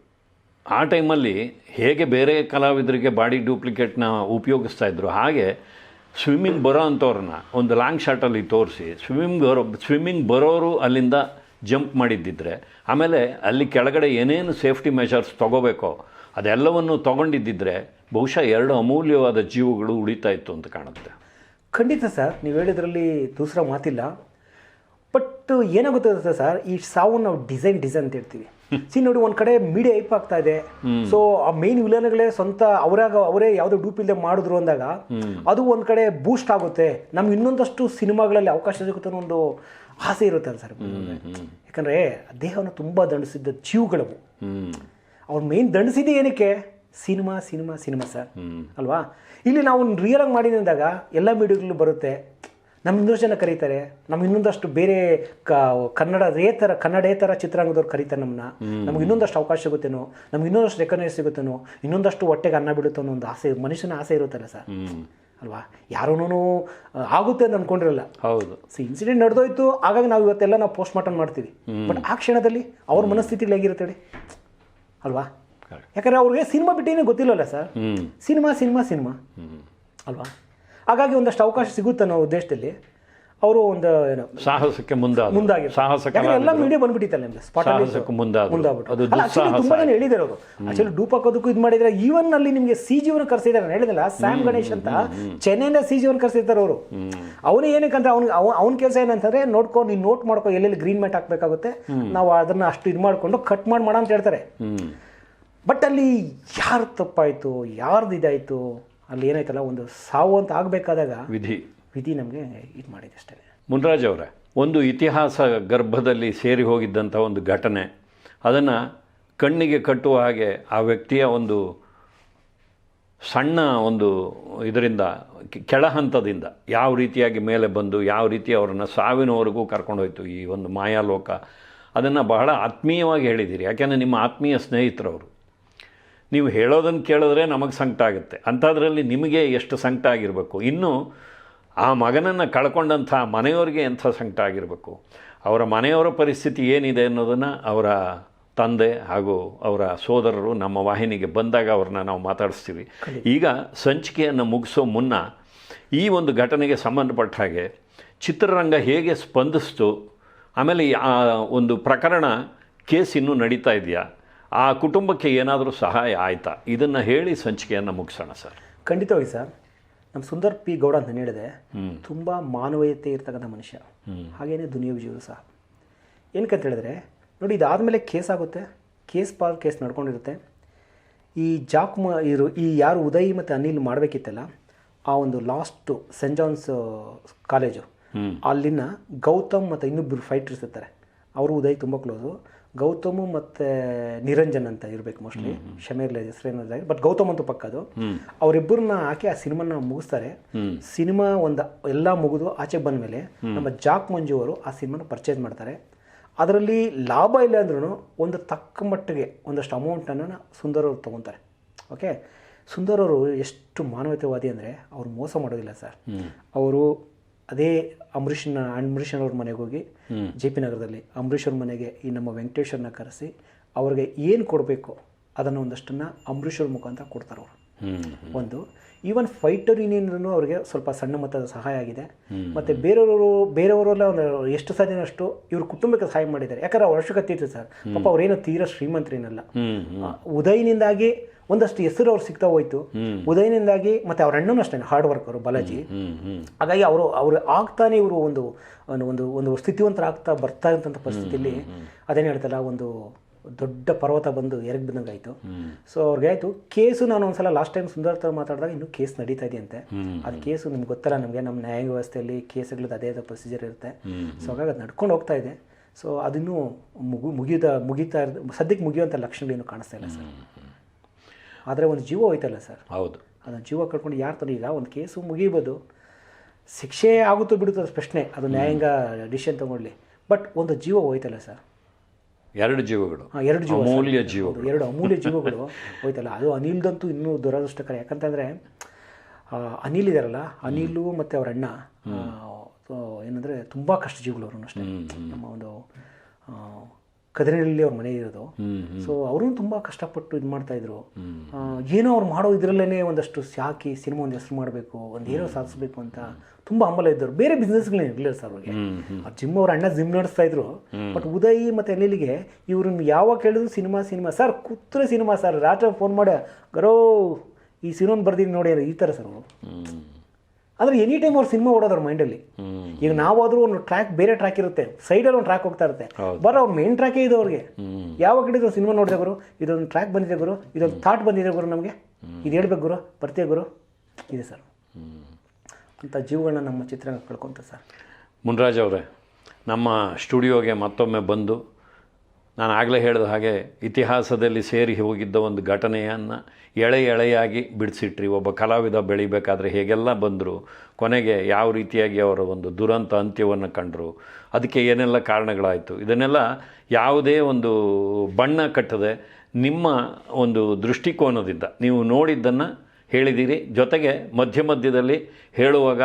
ಆ ಟೈಮಲ್ಲಿ ಹೇಗೆ ಬೇರೆ ಕಲಾವಿದರಿಗೆ ಬಾಡಿ ಡೂಪ್ಲಿಕೇಟ್ನ ಉಪಯೋಗಿಸ್ತಾ ಇದ್ರು. ಹಾಗೆ ಸ್ವಿಮ್ಮಿಂಗ್ ಬರೋ ಅಂಥವ್ರನ್ನ ಒಂದು ಲಾಂಗ್ ಶಾಟಲ್ಲಿ ತೋರಿಸಿ, ಸ್ವಿಮ್ಮಿಂಗ್ ಬರೋ, ಸ್ವಿಮ್ಮಿಂಗ್ ಬರೋರು ಅಲ್ಲಿಂದ ಜಂಪ್ ಮಾಡಿದ್ದಿದ್ರೆ, ಆಮೇಲೆ ಅಲ್ಲಿ ಕೆಳಗಡೆ ಏನೇನು ಸೇಫ್ಟಿ ಮೆಷರ್ಸ್ ತೊಗೋಬೇಕೋ ಅದೆಲ್ಲವನ್ನು ತೊಗೊಂಡಿದ್ದಿದ್ರೆ ಬಹುಶಃ ಎರಡು ಅಮೂಲ್ಯವಾದ ಜೀವಗಳು ಉಳಿತಾ ಇತ್ತು ಅಂತ ಕಾಣುತ್ತೆ. ಖಂಡಿತ ಸರ್ ನೀವು ಹೇಳಿದ್ರಲ್ಲಿ ದೂಸರ ಮಾತಿಲ್ಲ. ಬಟ್ ಏನಾಗುತ್ತೆ ಸರ್ ಈ ಸಾವು ನಾವು ಡಿಸೈನ್ ಡಿಸೈನ್ ಅಂತ ಹೇಳ್ತೀವಿ. (laughs) ಸಿ ನೋಡಿ ಒಂದ್ ಕಡೆ ಮೀಡಿಯಾ ಐಪ್ ಆಗ್ತಾ ಇದೆ. ಸೊ ಆ ಮೇನ್ ವಿಲನ್ಗಳೇ ಸ್ವಂತ ಅವರಾಗ ಅವರೇ ಯಾವುದೋ ಡೂಪ್ ಇಲ್ಲದೆ ಮಾಡಿದ್ರು ಅಂದಾಗ ಅದು ಒಂದ್ ಕಡೆ ಬೂಸ್ಟ್ ಆಗುತ್ತೆ. ನಮ್ಗೆ ಇನ್ನೊಂದಷ್ಟು ಸಿನಿಮಾಗಳಲ್ಲಿ ಅವಕಾಶ ಸಿಗುತ್ತೆ ಅನ್ನೋ ಒಂದು ಆಸೆ ಇರುತ್ತೆ ಸರ್. ಯಾಕಂದ್ರೆ ದೇಹವನ್ನು ತುಂಬಾ ದಂಡಿಸಿದ್ದ ಜೀವಗಳವು. ಅವ್ರು ಮೇನ್ ದಂಡಿಸಿದ್ದು ಏನಕ್ಕೆ? Cinema cinema cinema sir. ಅಲ್ವಾ? ಇಲ್ಲಿ ನಾವು ರಿಯಲ್ ಆಗಿ ಮಾಡಿದ್ವಿ ಅಂದಾಗ ಎಲ್ಲ ಮೀಡಿಯಾಗಳು ಬರುತ್ತೆ. ನಮ್ಮ ಇನ್ನೊಂದು ಜನ ಕರೀತಾರೆ. ನಮ್ಮ ಇನ್ನೊಂದಷ್ಟು ಬೇರೆ ಕ ಕನ್ನಡ ರೇತರ ಕನ್ನಡೇತರ ಚಿತ್ರರಂಗದವ್ರು ಕರೀತಾರೆ ನಮ್ಮನ್ನ ನಮ್ಗೆ ಇನ್ನೊಂದಷ್ಟು ಅವಕಾಶ ಸಿಗುತ್ತೇನೋ? ನಮ್ಗೆ ಇನ್ನೊಂದಷ್ಟು ರೆಕಗ್ನೈಸ್ ಸಿಗುತ್ತೇನೋ? ಇನ್ನೊಂದಷ್ಟು ಹೊಟ್ಟೆಗೆ ಅನ್ನ ಬಿಡುತ್ತೋ ಅನ್ನೋ ಒಂದು ಆಸೆ ಮನುಷ್ಯನ ಆಸೆ ಇರುತ್ತಲ್ಲ ಸರ್. ಅಲ್ವಾ? ಯಾರೂ ಆಗುತ್ತೆ ಅಂತ ಅನ್ಕೊಂಡಿರಲ್ಲ. ಹೌದು. ಸೊ ಇನ್ಸಿಡೆಂಟ್ ನಡೆದೋಯ್ತು ಹಾಗಾಗಿ ನಾವು ಇವತ್ತೆಲ್ಲ ನಾವು ಪೋಸ್ಟ್ ಮಾರ್ಟಮ್ ಮಾಡ್ತೀವಿ ಬಟ್ ಆ ಕ್ಷಣದಲ್ಲಿ ಅವ್ರ ಮನಸ್ಥಿತಿಲಿ ಹೇಗಿರುತ್ತೆ ಅಲ್ವಾ. ಯಾಕಂದ್ರೆ ಅವ್ರಿಗೆ ಸಿನಿಮಾ ಬಿಟ್ಟೇನೇ ಗೊತ್ತಿಲ್ಲಲ್ಲ ಸರ್? Cinema cinema cinema. ಅಲ್ವಾ? ಹಾಗಾಗಿ ಒಂದಷ್ಟು ಅವಕಾಶ ಸಿಗುತ್ತೆ ಅನ್ನೋ ಉದ್ದೇಶದಲ್ಲಿ ಅವರು ಒಂದು ಏನು ಸಾಹಸಕ್ಕೆ ಮುಂದಾದ ಮುಂದಾಗಿ ಸಾಹಸಕ್ಕೆ ಎಲ್ಲ ಮೀಡಿಯಾ ಬಂದ್ಬಿಟ್ಟಿತ್ತಲ್ಲ ಸ್ಪಾಟ್ ಸಾಹಸಕ್ಕೆ. ಮುಂದಾಗ್ಬಿಟ್ಟು. ತುಂಬಾ ಜನ ಆಕ್ಚುಲಿ ಡೂಪ್ ಹಾಕೋದಕ್ಕೂ ಇದು ಮಾಡಿದ್ರೆ ಈವನ್ ಅಲ್ಲಿ ನಿಮಗೆ ಸಿ ಜಿವನ್ನ ಕರ್ಸಿದ್ದಾರೆ. ನಾನು ಹೇಳಿದಲ್ಲ ಸ್ಯಾಮ್ ಗಣೇಶ್ ಅಂತ ಚೆನ್ನೈನ ಸಿ ಜಿವನ್ನ ಕರ್ಸಿರ್ತಾರೆ ಅವರು. ಅವನು ಏನಕ್ಕಂದ್ರೆ ಅವ್ನಿಗೆ ಅವ್ನ ಕೆಲಸ ಏನಂತಂದ್ರೆ ನೋಡ್ಕೊ ನೀನು ನೋಟ್ ಮಾಡ್ಕೊ ಎಲ್ಲೆಲ್ಲಿ ಗ್ರೀನ್ ಮ್ಯಾಟ್ ಹಾಕ್ಬೇಕಾಗುತ್ತೆ ನಾವು ಅದನ್ನ ಅಷ್ಟು ಇದು ಮಾಡ್ಕೊಂಡು ಕಟ್ ಮಾಡಿ ಮಾಡ ಅಂತ ಹೇಳ್ತಾರೆ. ಬಟ್ ಅಲ್ಲಿ ಯಾರು ತಪ್ಪಾಯಿತು ಯಾರ್ದು ಇದಾಯಿತು ಅಲ್ಲಿ ಏನಾಯ್ತಲ್ಲ ಒಂದು ಸಾವು ಅಂತ ಆಗಬೇಕಾದಾಗ ವಿಧಿ. ವಿಧಿ ನಮಗೆ ಇದು ಮಾಡಿದೆ ಅಷ್ಟೇ. ಮುನ್ರಾಜ್ ಅವರ ಒಂದು ಇತಿಹಾಸ ಗರ್ಭದಲ್ಲಿ ಸೇರಿ ಹೋಗಿದ್ದಂಥ ಒಂದು ಘಟನೆ ಅದನ್ನು ಕಣ್ಣಿಗೆ ಕಟ್ಟುವ ಹಾಗೆ ಆ ವ್ಯಕ್ತಿಯ ಒಂದು ಸಣ್ಣ ಒಂದು ಇದರಿಂದ ಕೆಳ ಹಂತದಿಂದ ಯಾವ ರೀತಿಯಾಗಿ ಮೇಲೆ ಬಂದು ಯಾವ ರೀತಿ ಅವರನ್ನು ಸಾವಿನವರೆಗೂ ಕರ್ಕೊಂಡೋಯ್ತು ಈ ಒಂದು ಮಾಯಾಲೋಕ ಅದನ್ನು ಬಹಳ ಆತ್ಮೀಯವಾಗಿ ಹೇಳಿದ್ದೀರಿ. ಯಾಕೆಂದರೆ ನಿಮ್ಮ ಆತ್ಮೀಯ ಸ್ನೇಹಿತರವರು ನೀವು ಹೇಳೋದನ್ನು ಕೇಳಿದ್ರೆ ನಮಗೆ ಸಂಕಟ ಆಗುತ್ತೆ. ಅಂಥದ್ರಲ್ಲಿ ನಿಮಗೆ ಎಷ್ಟು ಸಂಕಟ ಆಗಿರಬೇಕು? ಇನ್ನು ಆ ಮಗನನ್ನು ಕಳ್ಕೊಂಡಂಥ ಮನೆಯವರಿಗೆ ಎಂಥ ಸಂಕಟ ಆಗಿರಬೇಕು? ಅವರ ಮನೆಯವರ ಪರಿಸ್ಥಿತಿ ಏನಿದೆ ಅನ್ನೋದನ್ನು ಅವರ ತಂದೆ ಹಾಗೂ ಅವರ ಸೋದರರು ನಮ್ಮ ವಾಹಿನಿಗೆ ಬಂದಾಗ ಅವ್ರನ್ನ ನಾವು ಮಾತಾಡಿಸ್ತೀವಿ. ಈಗ ಸಂಚಿಕೆಯನ್ನು ಮುಗಿಸೋ ಮುನ್ನ ಈ ಒಂದು ಘಟನೆಗೆ ಸಂಬಂಧಪಟ್ಟ ಹಾಗೆ ಚಿತ್ರರಂಗ ಹೇಗೆ ಸ್ಪಂದಿಸ್ತು? ಆಮೇಲೆ ಆ ಒಂದು ಪ್ರಕರಣ ಕೇಸ್ ಇನ್ನೂ ನಡೀತಾ ಇದೆಯಾ? ಆ ಕುಟುಂಬಕ್ಕೆ ಏನಾದರೂ ಸಹಾಯ ಆಯಿತಾ? ಇದನ್ನು ಹೇಳಿ ಸಂಚಿಕೆಯನ್ನು ಮುಗಿಸೋಣ ಸರ್. ಖಂಡಿತವಾಗಿ ಸರ್. ನಮ್ಮ ಸುಂದರ್ ಪಿ ಗೌಡ ಅಂತ ನಾನು ಹೇಳಿದೆ ತುಂಬ ಮಾನವೀಯತೆ ಇರ್ತಕ್ಕಂಥ ಮನುಷ್ಯ. ಹಾಗೇನೆ ದುನಿಯಾ ವಿಜಯರು ಸಹ. ಏನಕ್ಕಂತ ಹೇಳಿದ್ರೆ ನೋಡಿ ಇದಾದಮೇಲೆ ಕೇಸ್ ಆಗುತ್ತೆ. ಕೇಸ್ ಪಾಲ್ ಕೇಸ್ ನಡ್ಕೊಂಡಿರುತ್ತೆ. ಈ ಜಾಕ್ ಮ ಇರು ಈ ಯಾರು ಉದಯ್ ಮತ್ತು ಅನಿಲ್ ಮಾಡಬೇಕಿತ್ತಲ್ಲ ಆ ಒಂದು ಲಾಸ್ಟು ಸೆಂಟ್ ಜಾನ್ಸ್ ಕಾಲೇಜು. ಅಲ್ಲಿನ ಗೌತಮ್ ಮತ್ತು ಇನ್ನೊಬ್ಬರು ಫೈಟರ್ಸ್ ಇರ್ತಾರೆ. ಅವರು ಉದಯ್ ತುಂಬ ಕ್ಲೋಸು ಗೌತಮು ಮತ್ತೆ ನಿರಂಜನ್ ಅಂತ ಇರಬೇಕು ಮೋಸ್ಟ್ಲಿ ಶಮೀರ್ಲೆ ಹೆಸರೇನಾದ್ರೆ ಬಟ್ ಗೌತಮ್ ಅಂತೂ ಪಕ್ಕದು ಅವರಿಬ್ಬರನ್ನ ಹಾಕಿ ಆ ಸಿನಿಮಾನ ಮುಗಿಸ್ತಾರೆ. ಸಿನಿಮಾ ಒಂದು ಎಲ್ಲ ಮುಗಿದು ಆಚೆ ಬಂದ ಮೇಲೆ ನಮ್ಮ ಜಾಕ್ ಮಂಜು ಅವರು ಆ ಸಿನಿಮಾನ ಪರ್ಚೇಸ್ ಮಾಡ್ತಾರೆ. ಅದರಲ್ಲಿ ಲಾಭ ಇಲ್ಲ ಅಂದ್ರೂ ಒಂದು ತಕ್ಕ ಮಟ್ಟಿಗೆ ಒಂದಷ್ಟು ಅಮೌಂಟನ್ನು ಸುಂದರ್ ಅವರು ತೊಗೊತಾರೆ. ಓಕೆ ಸುಂದರ್ ಅವರು ಎಷ್ಟು ಮಾನವೀಯತೆವಾದಿ ಅಂದರೆ ಅವ್ರು ಮೋಸ ಮಾಡೋದಿಲ್ಲ ಸರ್. ಅವರು ಅದೇ ಅಂಬರೀಷನ ಅಂಬರೀಷನ್ ಅವ್ರ ಮನೆಗೆ ಹೋಗಿ ಜೆ ಪಿ ನಗರದಲ್ಲಿ ಅಂಬರೀಷ್ ಅವ್ರ ಮನೆಗೆ ಈ ನಮ್ಮ ವೆಂಕಟೇಶ್ವರನ್ನ ಕರೆಸಿ ಅವ್ರಿಗೆ ಏನು ಕೊಡಬೇಕು ಅದನ್ನು ಒಂದಷ್ಟನ್ನು ಅಂಬರೀಷ್ ಅವ್ರ ಮುಖಾಂತರ ಕೊಡ್ತಾರೆ ಅವರು. ಒಂದು ಈವನ್ ಫೈಟರ್ ಯೂನಿಯನ್ ಅವರಿಗೆ ಸ್ವಲ್ಪ ಸಣ್ಣ ಮೊತ್ತದ ಸಹಾಯ ಆಗಿದೆ. ಮತ್ತು ಬೇರೆಯವರು ಬೇರೆಯವರೆಲ್ಲ ಎಷ್ಟು ಸಾಧ್ಯನಷ್ಟು ಇವ್ರ ಕುಟುಂಬಕ್ಕೆ ಸಹಾಯ ಮಾಡಿದ್ದಾರೆ. ಯಾಕಂದ್ರೆ ಅವ್ರ ಅವಶ್ಯಕತೆ ಇತ್ತು ಸರ್. ಪಾಪ ಅವ್ರೇನು ತೀರಾ ಶ್ರೀಮಂತರೇನಲ್ಲ. ಉದಯನಿಂದಾಗಿ ಒಂದಷ್ಟು ಹೆಸರು ಅವ್ರು ಸಿಗ್ತಾ ಹೋಯ್ತು. ಉದಯನಿಂದಾಗಿ ಮತ್ತೆ ಅವ್ರ ಅಣ್ಣನೂ ಅಷ್ಟೇ ಹಾರ್ಡ್ ವರ್ಕರು ಬಾಲಾಜಿ. ಹಾಗಾಗಿ ಅವರು ಅವರು ಆಗ್ತಾನೆ ಇವರು ಒಂದು ಒಂದು ಒಂದು ಸ್ಥಿತಿವಂತರ ಸ್ಥಿತಿವಂತರಾಗ್ತಾ ಬರ್ತಾ ಇದ್ದಂಥ ಪರಿಸ್ಥಿತಿಯಲ್ಲಿ ಅದೇನು ಹೇಳ್ತಲ್ಲ ಒಂದು ದೊಡ್ಡ ಪರ್ವತ ಬಂದು ಎರಗ್ ಬಿದ್ದಂಗೆ ಆಯಿತು ಸೊ ಅವ್ರಿಗೆ ಆಯಿತು ಕೇಸು ನಾನು ಒಂದ್ಸಲ ಲಾಸ್ಟ್ ಟೈಮ್ ಸುಂದರ ಹತ್ರ ಮಾತಾಡಿದಾಗ ಇನ್ನೂ ಕೇಸ್ ನಡೀತಾ ಇದೆಯಂತೆ. ಆ ಕೇಸು ನಿಮ್ಗೆ ಗೊತ್ತಲ್ಲ ನಮಗೆ ನಮ್ಮ ನ್ಯಾಯ ವ್ಯವಸ್ಥೆಯಲ್ಲಿ ಕೇಸುಗಳದ್ದು ಅದೇ ಅದೇ ಪ್ರೊಸೀಜರ್ ಇರುತ್ತೆ. ಸೊ ಹಾಗಾಗಿ ಅದು ನಡ್ಕೊಂಡು ಹೋಗ್ತಾ ಇದೆ. ಸೊ ಅದಿನ್ನೂ ಮುಗು ಮುಗಿದ ಮುಗಿತಾ ಸದ್ಯಕ್ಕೆ ಮುಗಿಯುವಂಥ ಲಕ್ಷಣಗಳೇನು ಕಾಣಿಸ್ತಾ ಇಲ್ಲ ಸರ್ ಆದರೆ ಒಂದು ಜೀವ ಹೋಯ್ತಲ್ಲ ಸರ್. ಹೌದು. ಅದನ್ನು ಜೀವ ಕಳ್ಕೊಂಡು ಯಾರು ತಾನೆ ಈಗ ಒಂದು ಕೇಸು ಮುಗಿಬೋದು. ಶಿಕ್ಷೆ ಆಗುತ್ತೋ ಬಿಡುತ್ತೋ ಅದು ಪ್ರಶ್ನೆ ಅದು ನ್ಯಾಯಾಂಗ ಡಿಸಿಷನ್ ತಗೊಳ್ಳಿ ಬಟ್ ಒಂದು ಜೀವ ಹೋಯ್ತಲ್ಲ ಸರ್. ಎರಡು ಜೀವಗಳು. ಎರಡು ಜೀವ ಅಮೂಲ್ಯ ಜೀವಗಳು. ಎರಡು ಅಮೂಲ್ಯ ಜೀವಗಳು ಹೋಯ್ತಲ್ಲ. ಅದು ಅನಿಲ್ದಂತೂ ಇನ್ನೂ ದುರದೃಷ್ಟಕರ. ಯಾಕಂತಂದರೆ ಅನಿಲ್ ಇದಾರಲ್ಲ ಅನಿಲು ಮತ್ತು ಅವ್ರ ಅಣ್ಣ. ಏನಂದರೆ ತುಂಬ ಕಷ್ಟ ಜೀವಗಳು ಅವರು ಅಷ್ಟೇ ನಮ್ಮ ಒಂದು ಆ, ಕದಿರಿನಲ್ಲಿ ಅವ್ರ ಮನೆ ಇರೋದು. ಸೊ ಅವರು ತುಂಬ ಕಷ್ಟಪಟ್ಟು ಇದು ಮಾಡ್ತಾಯಿದ್ರು. ಏನೋ ಅವ್ರು ಮಾಡೋ ಇದರಲ್ಲೇ ಒಂದಷ್ಟು ಸಾಕಿ ಸಿನಿಮಾ ಒಂದು ಹೆಸರು ಮಾಡಬೇಕು ಒಂದು ಏನೋ ಸಾಧಿಸ್ಬೇಕು ಅಂತ ತುಂಬ ಹಂಬಲ ಇದ್ದರು ಬೇರೆ ಬಿಸ್ನೆಸ್ಗಳೇ ಇರಲಿಲ್ಲ ಸರ್ ಅವ್ರಿಗೆ. ಆ ಜಿಮ್ ಅವ್ರ ಅಣ್ಣ ಜಿಮ್ ನಡೆಸ್ತಾ ಇದ್ರು ಬಟ್ ಉದಯ್ ಮತ್ತು ಅನಿಲಿಗೆ ಇವ್ರನ್ನ ಯಾವಾಗ ಕೇಳಿದ್ರು ಸಿನಿಮಾ ಸಿನಿಮಾ. ಸರ್ ಕೂತ್ರೆ ಸಿನಿಮಾ ಸರ್ ರಾತ್ರಿ ಫೋನ್ ಮಾಡಿ ಗರೋ ಈ ಸಿನಿಮಾ ಬರ್ದಿದ್ದು ನೋಡಿ ಈ ಥರ ಸರ್ ಅವರು. ಆದರೆ ಎನಿ ಟೈಮ್ ಅವ್ರು ಸಿನಿಮಾ ಓಡೋದ್ರ ಮೈಂಡಲ್ಲಿ ಈಗ ನಾವಾದರೂ ಒಂದು ಟ್ರ್ಯಾಕ್ ಬೇರೆ ಟ್ರ್ಯಾಕ್ ಇರುತ್ತೆ. ಸೈಡಲ್ಲಿ ಒಂದು ಟ್ರ್ಯಾಕ್ ಹೋಗ್ತಾ ಇರುತ್ತೆ. ಬರೋ ಅವ್ರ ಮೇನ್ ಟ್ರ್ಯಾಕೇ ಇದೆ ಅವ್ರಿಗೆ. ಯಾವಾಗ ಹಿಡಿದು ಸಿನಿಮಾ ನೋಡಿದೆ ಗುರು? ಇದೊಂದು ಟ್ರ್ಯಾಕ್ ಬಂದಿದೆ ಗುರು. ಇದೊಂದು ಥಾಟ್ ಬಂದಿದೆ ಗುರು ನಮಗೆ. ಇದು ಹೇಳ್ಬೇಕು ಗುರು. ಬರ್ತೀಯ ಗುರು? ಇದೆ ಸರ್. ಅಂತ ಜೀವಗಳನ್ನ ನಮ್ಮ ಚಿತ್ರ ಕಳ್ಕೊಂತ ಸರ್. ಮುನ್ರಾಜ್ ಅವರೇ ನಮ್ಮ ಸ್ಟುಡಿಯೋಗೆ ಮತ್ತೊಮ್ಮೆ ಬಂದು ನಾನು ಆಗಲೇ ಹೇಳಿದ ಹಾಗೆ ಇತಿಹಾಸದಲ್ಲಿ ಸೇರಿ ಹೋಗಿದ್ದ ಒಂದು ಘಟನೆಯನ್ನು ಎಳೆ ಎಳೆಯಾಗಿ ಬಿಡಿಸಿಟ್ರಿ. ಒಬ್ಬ ಕಲಾವಿದ ಬೆಳಿಬೇಕಾದ್ರೆ ಹೇಗೆಲ್ಲ ಬಂದರು, ಕೊನೆಗೆ ಯಾವ ರೀತಿಯಾಗಿ ಅವರ ಒಂದು ದುರಂತ ಅಂತ್ಯವನ್ನು ಕಂಡರು, ಅದಕ್ಕೆ ಏನೆಲ್ಲ ಕಾರಣಗಳಾಯಿತು, ಇದನ್ನೆಲ್ಲ ಯಾವುದೇ ಒಂದು ಬಣ್ಣ ಕಟ್ಟದೆ ನಿಮ್ಮ ಒಂದು ದೃಷ್ಟಿಕೋನದಿಂದ ನೀವು ನೋಡಿದ್ದನ್ನು ಹೇಳಿದ್ದೀರಿ ಜೊತೆಗೆ ಮಧ್ಯ ಮಧ್ಯದಲ್ಲಿ ಹೇಳುವಾಗ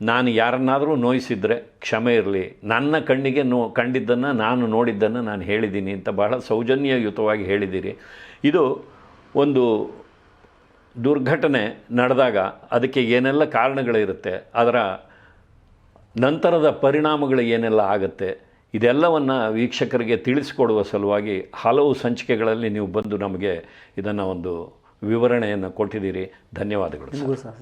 ನಾನು ಯಾರನ್ನಾದರೂ ನೋಯಿಸಿದರೆ ಕ್ಷಮೆ ಇರಲಿ. ನನ್ನ ಕಣ್ಣಿಗೆ ನೋ, ಕಂಡಿದ್ದನ್ನು ನಾನು ನೋಡಿದ್ದನ್ನು ನಾನು ಹೇಳಿದ್ದೀನಿ ಅಂತ ಬಹಳ ಸೌಜನ್ಯಯುತವಾಗಿ ಹೇಳಿದ್ದೀರಿ. ಇದು ಒಂದು ದುರ್ಘಟನೆ ನಡೆದಾಗ ಅದಕ್ಕೆ ಏನೆಲ್ಲ ಕಾರಣಗಳಿರುತ್ತೆ, ಅದರ ನಂತರದ ಪರಿಣಾಮಗಳು ಏನೆಲ್ಲ ಆಗುತ್ತೆ, ಇದೆಲ್ಲವನ್ನು ವೀಕ್ಷಕರಿಗೆ ತಿಳಿಸಿಕೊಡುವ ಸಲುವಾಗಿ ಹಲವು ಸಂಚಿಕೆಗಳಲ್ಲಿ ನೀವು ಬಂದು ನಮಗೆ ಇದನ್ನು ಒಂದು ವಿವರಣೆಯನ್ನು ಕೊಟ್ಟಿದ್ದೀರಿ. ಧನ್ಯವಾದಗಳು ಸರ್.